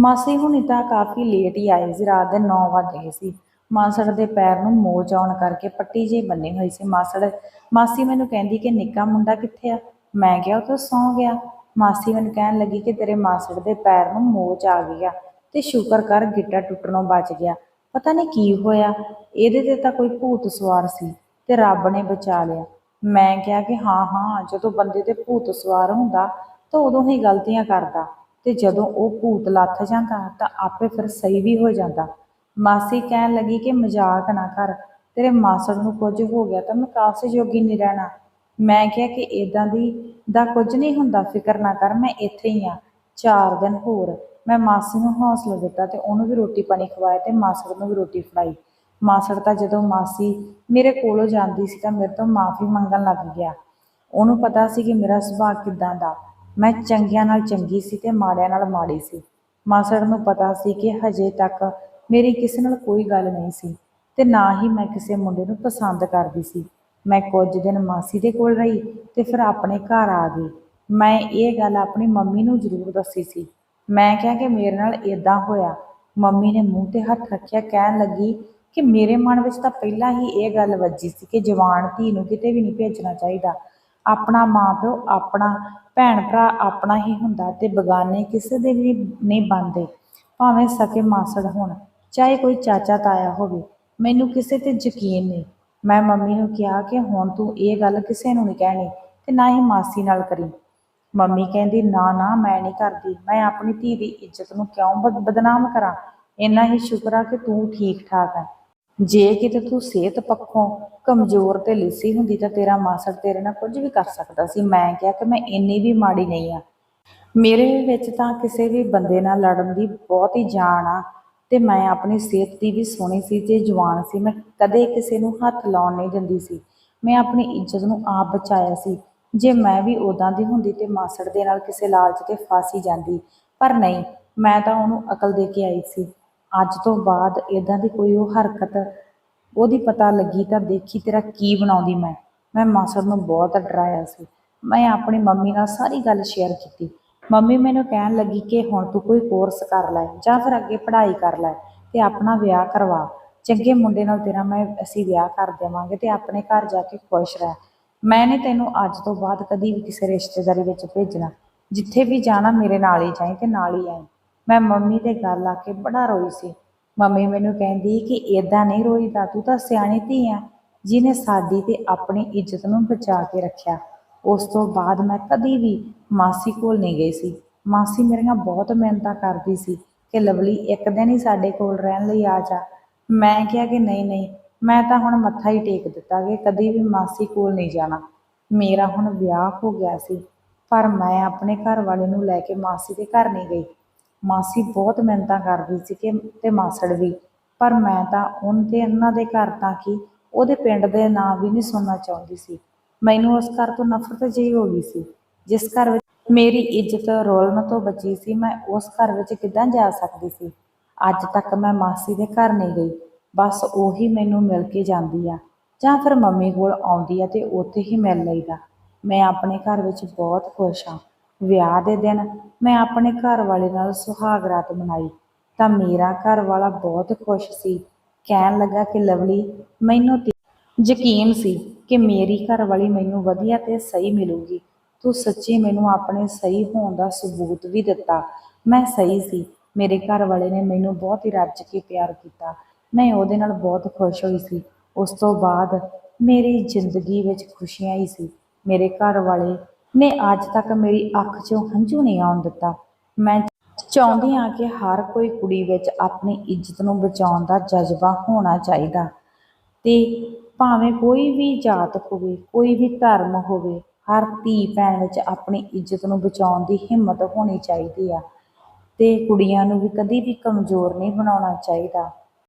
ਮਾਸੀ ਹੁਣੀ ਤਾਂ ਕਾਫੀ ਲੇਟ ਹੀ ਆਏ ਸੀ, ਰਾਤ ਦੇ 9 ਵਜ ਗਏ ਸੀ। ਮਾਸੜ ਦੇ ਪੈਰ ਨੂੰ ਮੋਚ ਆਉਣ ਕਰਕੇ ਪੱਟੀ ਜਿਹੀ ਬੰਨੀ ਹੋਈ ਸੀ। ਮਾਸੜ, ਮਾਸੀ ਮੈਨੂੰ ਕਹਿੰਦੀ ਕਿ ਨਿੱਕਾ ਮੁੰਡਾ ਕਿੱਥੇ ਆ? ਮੈਂ ਕਿਹਾ ਉਹ ਤਾਂ ਸੌਂ ਗਿਆ। ਮਾਸੀ ਮੈਨੂੰ ਕਹਿਣ ਲੱਗੀ ਕਿ ਤੇਰੇ ਮਾਸੜ ਦੇ ਪੈਰ ਨੂੰ ਮੋਚ ਆ ਗਈ ਆ ਤੇ ਸ਼ੁਕਰ ਕਰ ਗਿੱਟਾ ਟੁੱਟਣੋਂ ਬਚ ਗਿਆ। ਪਤਾ ਨਹੀਂ ਕੀ ਹੋਇਆ। ਇਹਦੇ ਤੇ ਤਾਂ ਕੋਈ ਭੂਤ ਸਵਾਰ ਸੀ ਤੇ ਰੱਬ ਨੇ ਬਚਾ ਲਿਆ। ਮੈਂ ਕਿਹਾ ਕਿ ਹਾਂ ਹਾਂ, ਜਦੋਂ ਬੰਦੇ ਤੇ ਭੂਤ ਸਵਾਰ ਹੁੰਦਾ ਤਾਂ ਉਦੋਂ ਹੀ ਗਲਤੀਆਂ ਕਰਦਾ ਤੇ ਜਦੋਂ ਉਹ ਭੂਤ ਲੱਥ ਜਾਂਦਾ ਤਾਂ ਆਪੇ ਫਿਰ ਸਹੀ ਵੀ ਹੋ ਜਾਂਦਾ। ਮਾਸੀ ਕਹਿਣ ਲੱਗੀ ਕਿ ਮਜ਼ਾਕ ਨਾ ਕਰ, ਤੇਰੇ ਮਾਸੜ ਨੂੰ ਕੁਝ ਹੋ ਗਿਆ ਤਾਂ ਮੈਂ ਕਾਸੇ ਜੋਗੀ ਨਹੀਂ ਰਹਿਣਾ। ਮੈਂ ਕਿਹਾ ਕਿ ਇਦਾਂ ਦੀ ਦਾ ਕੁਝ ਨਹੀਂ ਹੁੰਦਾ, ਫਿਕਰ ਨਾ ਕਰ, ਮੈਂ ਇੱਥੇ ਹੀ ਆ ਚਾਰ ਦਿਨ ਹੋਰ। ਮੈਂ ਮਾਸੀ ਨੂੰ ਹੌਸਲਾ ਦਿੱਤਾ ਤੇ ਉਹਨੂੰ ਵੀ ਰੋਟੀ ਪਾਣੀ ਖਵਾਇਆ ਤੇ ਮਾਸੜ ਨੂੰ ਵੀ ਰੋਟੀ ਖਵਾਈ ਮਾਸੜ ਤਾਂ ਜਦੋਂ ਮਾਸੀ ਮੇਰੇ ਕੋਲੋਂ ਜਾਂਦੀ ਸੀ ਤਾਂ ਮੇਰੇ ਤੋਂ ਮਾਫੀ ਮੰਗਣ ਲੱਗ ਗਿਆ। ਉਹਨੂੰ ਪਤਾ ਸੀ ਕਿ ਮੇਰਾ ਸੁਭਾਅ ਕਿਦਾਂ ਦਾ। ਮੈਂ ਚੰਗਿਆਂ ਨਾਲ ਚੰਗੀ ਸੀ ਤੇ ਮਾੜਿਆਂ ਨਾਲ ਮਾੜੀ ਸੀ। ਮਾਸੜ ਨੂੰ ਪਤਾ ਸੀ ਕਿ ਹਜੇ ਤੱਕ ਮੇਰੀ ਕਿਸੇ ਨਾਲ ਕੋਈ ਗੱਲ ਨਹੀਂ ਸੀ ਤੇ ਨਾ ਹੀ ਮੈਂ ਕਿਸੇ ਮੁੰਡੇ ਨੂੰ ਪਸੰਦ ਕਰਦੀ ਸੀ। ਮੈਂ ਕੁਝ ਦਿਨ ਮਾਸੀ ਦੇ ਕੋਲ ਰਹੀ ਤੇ ਫਿਰ ਆਪਣੇ ਘਰ ਆ ਗਈ। ਮੈਂ ਇਹ ਗੱਲ ਆਪਣੀ ਮੰਮੀ ਨੂੰ ਜ਼ਰੂਰ ਦੱਸੀ ਸੀ। ਮੈਂ ਕਿਹਾ ਕਿ ਮੇਰੇ ਨਾਲ ਇਦਾਂ ਹੋਇਆ। ਮੰਮੀ ਨੇ ਮੂੰਹ ਤੇ ਹੱਥ ਰੱਖਿਆ, ਕਹਿਣ ਲੱਗੀ ਕਿ ਮੇਰੇ ਮਨ ਵਿੱਚ ਤਾਂ ਪਹਿਲਾਂ ਹੀ ਇਹ ਗੱਲ ਵੱਜੀ ਸੀ ਕਿ ਜਵਾਨ ਧੀ ਨੂੰ ਕਿਤੇ ਵੀ ਨਹੀਂ ਭੇਜਣਾ ਚਾਹੀਦਾ। ਆਪਣਾ ਮਾਂ ਪਿਓ, ਆਪਣਾ ਭੈਣ ਭਰਾ ਆਪਣਾ ਹੀ ਹੁੰਦਾ ਤੇ ਬਗਾਨੇ ਕਿਸੇ ਦੇ ਵੀ ਨਹੀਂ ਬਣਦੇ, ਭਾਵੇਂ ਸਕੇ ਮਾਸੜ ਹੋਣ, ਚਾਹੇ ਕੋਈ ਚਾਚਾ ਤਾਇਆ ਹੋਵੇ। ਮੈਨੂੰ ਕਿਸੇ ਤੇ ਯਕੀਨ ਨਹੀਂ। ਮੈਂ ਮੰਮੀ ਨੂੰ ਕਿਹਾ ਕਿ ਹੁਣ ਤੂੰ ਇਹ ਗੱਲ ਕਿਸੇ ਨੂੰ ਨਹੀਂ ਕਹਿਣੀ ਤੇ ਨਾ ਹੀ ਮਾਸੀ ਨਾਲ ਕਰੀ। ਮੰਮੀ ਕਹਿੰਦੀ, ਨਾ ਨਾ, ਮੈਂ ਨਹੀਂ ਕਰਦੀ। ਮੈਂ ਆਪਣੀ ਧੀ ਦੀ ਇੱਜ਼ਤ ਨੂੰ ਕਿਉਂ ਬਦ- ਬਦਨਾਮ ਕਰਾਂ? ਇੰਨਾ ਹੀ ਸ਼ੁਕਰ ਆ ਕਿ ਤੂੰ ਠੀਕ ਠਾਕ ਹੈ ਜੇ ਕਿਤੇ ਤੂੰ ਸਿਹਤ ਪੱਖੋਂ ਕਮਜ਼ੋਰ ਤੇ ਲਿੱਸੀ ਹੁੰਦੀ ਤਾਂ ਤੇਰਾ ਮਾਸੜ ਤੇਰੇ ਨਾਲ ਕੁਝ ਵੀ ਕਰ ਸਕਦਾ ਸੀ। ਮੈਂ ਕਿਹਾ ਕਿ ਮੈਂ ਇੰਨੀ ਵੀ ਮਾੜੀ ਨਹੀਂ ਆ। ਮੇਰੇ ਵਿੱਚ ਤਾਂ ਕਿਸੇ ਵੀ ਬੰਦੇ ਨਾਲ ਲੜਨ ਦੀ ਬਹੁਤ ਹੀ ਜਾਨ ਆ ਤੇ ਮੈਂ ਆਪਣੀ ਸਿਹਤ ਦੀ ਵੀ ਸੋਹਣੀ ਸੀ ਤੇ ਜਵਾਨ ਸੀ। ਮੈਂ ਕਦੇ ਕਿਸੇ ਨੂੰ ਹੱਥ ਲਾਉਣ ਨਹੀਂ ਦਿੰਦੀ ਸੀ। ਮੈਂ ਆਪਣੀ ਇੱਜ਼ਤ ਨੂੰ ਆਪ ਬਚਾਇਆ ਸੀ। ਜੇ ਮੈਂ ਵੀ ਉਦਾਂ ਦੀ ਹੁੰਦੀ ਤੇ ਮਾਸੜ ਦੇ ਨਾਲ ਕਿਸੇ ਲਾਲਚ ਤੇ ਫਸ ਹੀ ਜਾਂਦੀ, ਪਰ ਨਹੀਂ, ਮੈਂ ਤਾਂ ਉਹਨੂੰ ਅਕਲ ਦੇ ਕੇ ਆਈ ਸੀ। ਅੱਜ ਤੋਂ ਬਾਅਦ ਇਦਾਂ ਦੀ ਕੋਈ ਉਹ ਹਰਕਤ, ਉਹਦੀ ਪਤਾ ਲੱਗੀ ਤਾਂ ਦੇਖੀ ਤੇਰਾ ਕੀ ਬਣਾਉਂਦੀ ਮੈਂ। ਮੈਂ ਮਾਸੜ ਨੂੰ ਬਹੁਤ ਡਰਾਇਆ ਸੀ। ਮੈਂ ਆਪਣੀ ਮੰਮੀ ਨਾਲ ਸਾਰੀ ਗੱਲ ਸ਼ੇਅਰ ਕੀਤੀ। ਮੰਮੀ ਮੈਨੂੰ ਕਹਿਣ ਲੱਗੀ ਕਿ ਹੁਣ ਤੂੰ ਕੋਈ ਕੋਰਸ ਕਰ ਲੈ ਜਾਂ ਫਿਰ ਅੱਗੇ ਪੜ੍ਹਾਈ ਕਰ ਲੈ ਤੇ ਆਪਣਾ ਵਿਆਹ ਕਰਵਾ। ਚੰਗੇ ਮੁੰਡੇ ਨਾਲ ਤੇਰਾ ਮੈਂ ਅਸੀਂ ਵਿਆਹ ਕਰ ਦੇਵਾਂਗੇ ਤੇ ਆਪਣੇ ਘਰ ਜਾ ਕੇ ਖੁਸ਼ ਰਹਿ। ਮੈਂ ਨੇ ਤੈਨੂੰ ਅੱਜ ਤੋਂ ਬਾਅਦ ਕਦੀ ਵੀ ਕਿਸੇ ਰਿਸ਼ਤੇਦਾਰੀ ਵਿੱਚ ਭੇਜਣਾ। ਜਿੱਥੇ ਵੀ ਜਾਣਾ, ਮੇਰੇ ਨਾਲ ਹੀ ਜਾਈਂ ਤੇ ਨਾਲ ਹੀ ਆਈ। ਮੈਂ ਮੰਮੀ ਤੇ ਗੱਲ ਆ ਕੇ ਬੜਾ ਰੋਈ ਸੀ। ਮੰਮੀ ਮੈਨੂੰ ਕਹਿੰਦੀ ਕਿ ਏਦਾਂ ਨਹੀਂ ਰੋਈਦਾ, ਤੂੰ ਤਾਂ ਸਿਆਣੀ ਧੀ ਆ। ਜਿਹਨੇ ਸਾਡੀ ਤੇ ਆਪਣੀ ਇੱਜ਼ਤ ਨੂੰ ਬਚਾ ਕੇ ਰੱਖਿਆ। ਉਸ ਤੋਂ ਬਾਅਦ ਮੈਂ ਕਦੀ ਵੀ ਮਾਸੀ ਕੋਲ ਨਹੀਂ ਗਈ ਸੀ। ਮਾਸੀ ਮੇਰੀਆਂ ਬਹੁਤ ਮਿਹਨਤਾਂ ਕਰਦੀ ਸੀ ਕਿ ਲਵਲੀ ਇੱਕ ਦਿਨ ਹੀ ਸਾਡੇ ਕੋਲ ਰਹਿਣ ਲਈ ਆ ਜਾ। ਮੈਂ ਕਿਹਾ ਕਿ ਨਹੀਂ ਨਹੀਂ ਮੈਂ ਤਾਂ ਹੁਣ ਮੱਥਾ ਹੀ ਟੇਕ ਦਿੱਤਾ ਕਿ ਕਦੀ ਵੀ ਮਾਸੀ ਕੋਲ ਨਹੀਂ ਜਾਣਾ। ਮੇਰਾ ਹੁਣ ਵਿਆਹ ਹੋ ਗਿਆ ਸੀ, ਪਰ ਮੈਂ ਆਪਣੇ ਘਰ ਵਾਲੇ ਨੂੰ ਲੈ ਕੇ ਮਾਸੀ ਦੇ ਘਰ ਨਹੀਂ ਗਈ। ਮਾਸੀ ਬਹੁਤ ਮਿਹਨਤਾਂ ਕਰਦੀ ਸੀ ਕਿ, ਤੇ ਮਾਸੜ ਵੀ, ਪਰ ਮੈਂ ਤਾਂ ਉਹਨਾਂ ਦੇ ਉਹਨਾਂ ਦੇ ਘਰ ਤਾਂ ਕਿ ਉਹਦੇ ਪਿੰਡ ਦੇ ਨਾਂ ਵੀ ਨਹੀਂ ਸੁਣਨਾ ਚਾਹੁੰਦੀ ਸੀ। ਮੈਨੂੰ ਉਸ ਘਰ ਤੋਂ ਨਫ਼ਰਤ ਜਿਹੀ ਹੋ ਗਈ ਸੀ, ਜਿਸ ਘਰ ਵਿੱਚ ਮੇਰੀ ਇੱਜ਼ਤ ਰੋਲਣ ਤੋਂ ਬਚੀ ਸੀ, ਮੈਂ ਉਸ ਘਰ ਵਿੱਚ ਕਿੱਦਾਂ ਜਾ ਸਕਦੀ ਸੀ? ਅੱਜ ਤੱਕ ਮੈਂ ਮਾਸੀ ਦੇ ਘਰ ਨਹੀਂ ਗਈ। ਬਸ ਉਹੀ ਮੈਨੂੰ ਮਿਲ ਕੇ ਜਾਂਦੀ ਆ। ਜਾਂ ਫਿਰ ਮੰਮੀ ਕੋਲ ਆਉਂਦੀ ਆ ਤੇ ਉੱਥੇ ਹੀ ਮਿਲ ਲਈਦਾ। ਮੈਂ ਆਪਣੇ ਘਰ ਵਿੱਚ ਬਹੁਤ ਖੁਸ਼ ਹਾਂ ਵਿਆਹ ਦੇ ਦਿਨ ਮੈਂ ਆਪਣੇ ਘਰ ਵਾਲੇ ਨਾਲ ਸੁਹਾਗ ਰਾਤ ਮਨਾਈ। ਤਾਂ ਮੇਰਾ ਘਰ ਵਾਲਾ ਬਹੁਤ ਖੁਸ਼ ਸੀ। ਕਹਿਣ ਲੱਗਾ ਕਿ, ਲਵਲੀ, ਮੈਨੂੰ ਯਕੀਨ ਸੀ ਕਿ ਮੇਰੀ ਘਰ ਵਾਲੀ ਮੈਨੂੰ ਵਧੀਆ ਤੇ ਸਹੀ ਮਿਲੂਗੀ। ਤੂੰ ਸੱਚੀ ਮੈਨੂੰ ਆਪਣੇ ਸਹੀ ਹੋਣ ਦਾ ਸਬੂਤ ਵੀ ਦਿੱਤਾ। ਮੈਂ ਸਹੀ ਸੀ। ਮੇਰੇ ਘਰ ਵਾਲੇ ਨੇ ਮੈਨੂੰ ਬਹੁਤ ਹੀ ਰੱਜ ਕੇ ਪਿਆਰ ਕੀਤਾ। ਮੈਂ ਉਹਦੇ ਨਾਲ ਬਹੁਤ ਖੁਸ਼ ਹੋਈ ਸੀ। ਉਸ ਤੋਂ ਬਾਅਦ ਮੇਰੀ ਜ਼ਿੰਦਗੀ ਵਿੱਚ ਖੁਸ਼ੀਆਂ ਹੀ ਸੀ। ਮੇਰੇ ਘਰ ਵਾਲੇ ਨੇ ਅੱਜ ਤੱਕ ਮੇਰੀ ਅੱਖ 'ਚੋਂ ਹੰਝੂ ਨਹੀਂ ਆਉਣ ਦਿੱਤਾ। ਮੈਂ ਚਾਹੁੰਦੀ ਹਾਂ ਕਿ ਹਰ ਕੋਈ ਕੁੜੀ ਵਿੱਚ ਆਪਣੀ ਇੱਜ਼ਤ ਨੂੰ ਬਚਾਉਣ ਦਾ ਜਜ਼ਬਾ ਹੋਣਾ ਚਾਹੀਦਾ। ਤੇ ਭਾਵੇਂ ਕੋਈ ਵੀ ਜਾਤ ਹੋਵੇ, ਕੋਈ ਵੀ ਧਰਮ ਹੋਵੇ, ਹਰ ਧੀ ਭੈਣ ਵਿੱਚ ਆਪਣੀ ਇੱਜ਼ਤ ਨੂੰ ਬਚਾਉਣ ਦੀ ਹਿੰਮਤ ਹੋਣੀ ਚਾਹੀਦੀ ਆ। ਤੇ ਕੁੜੀਆਂ ਨੂੰ ਵੀ ਕਦੀ ਵੀ ਕਮਜ਼ੋਰ ਨਹੀਂ ਬਣਾਉਣਾ ਚਾਹੀਦਾ।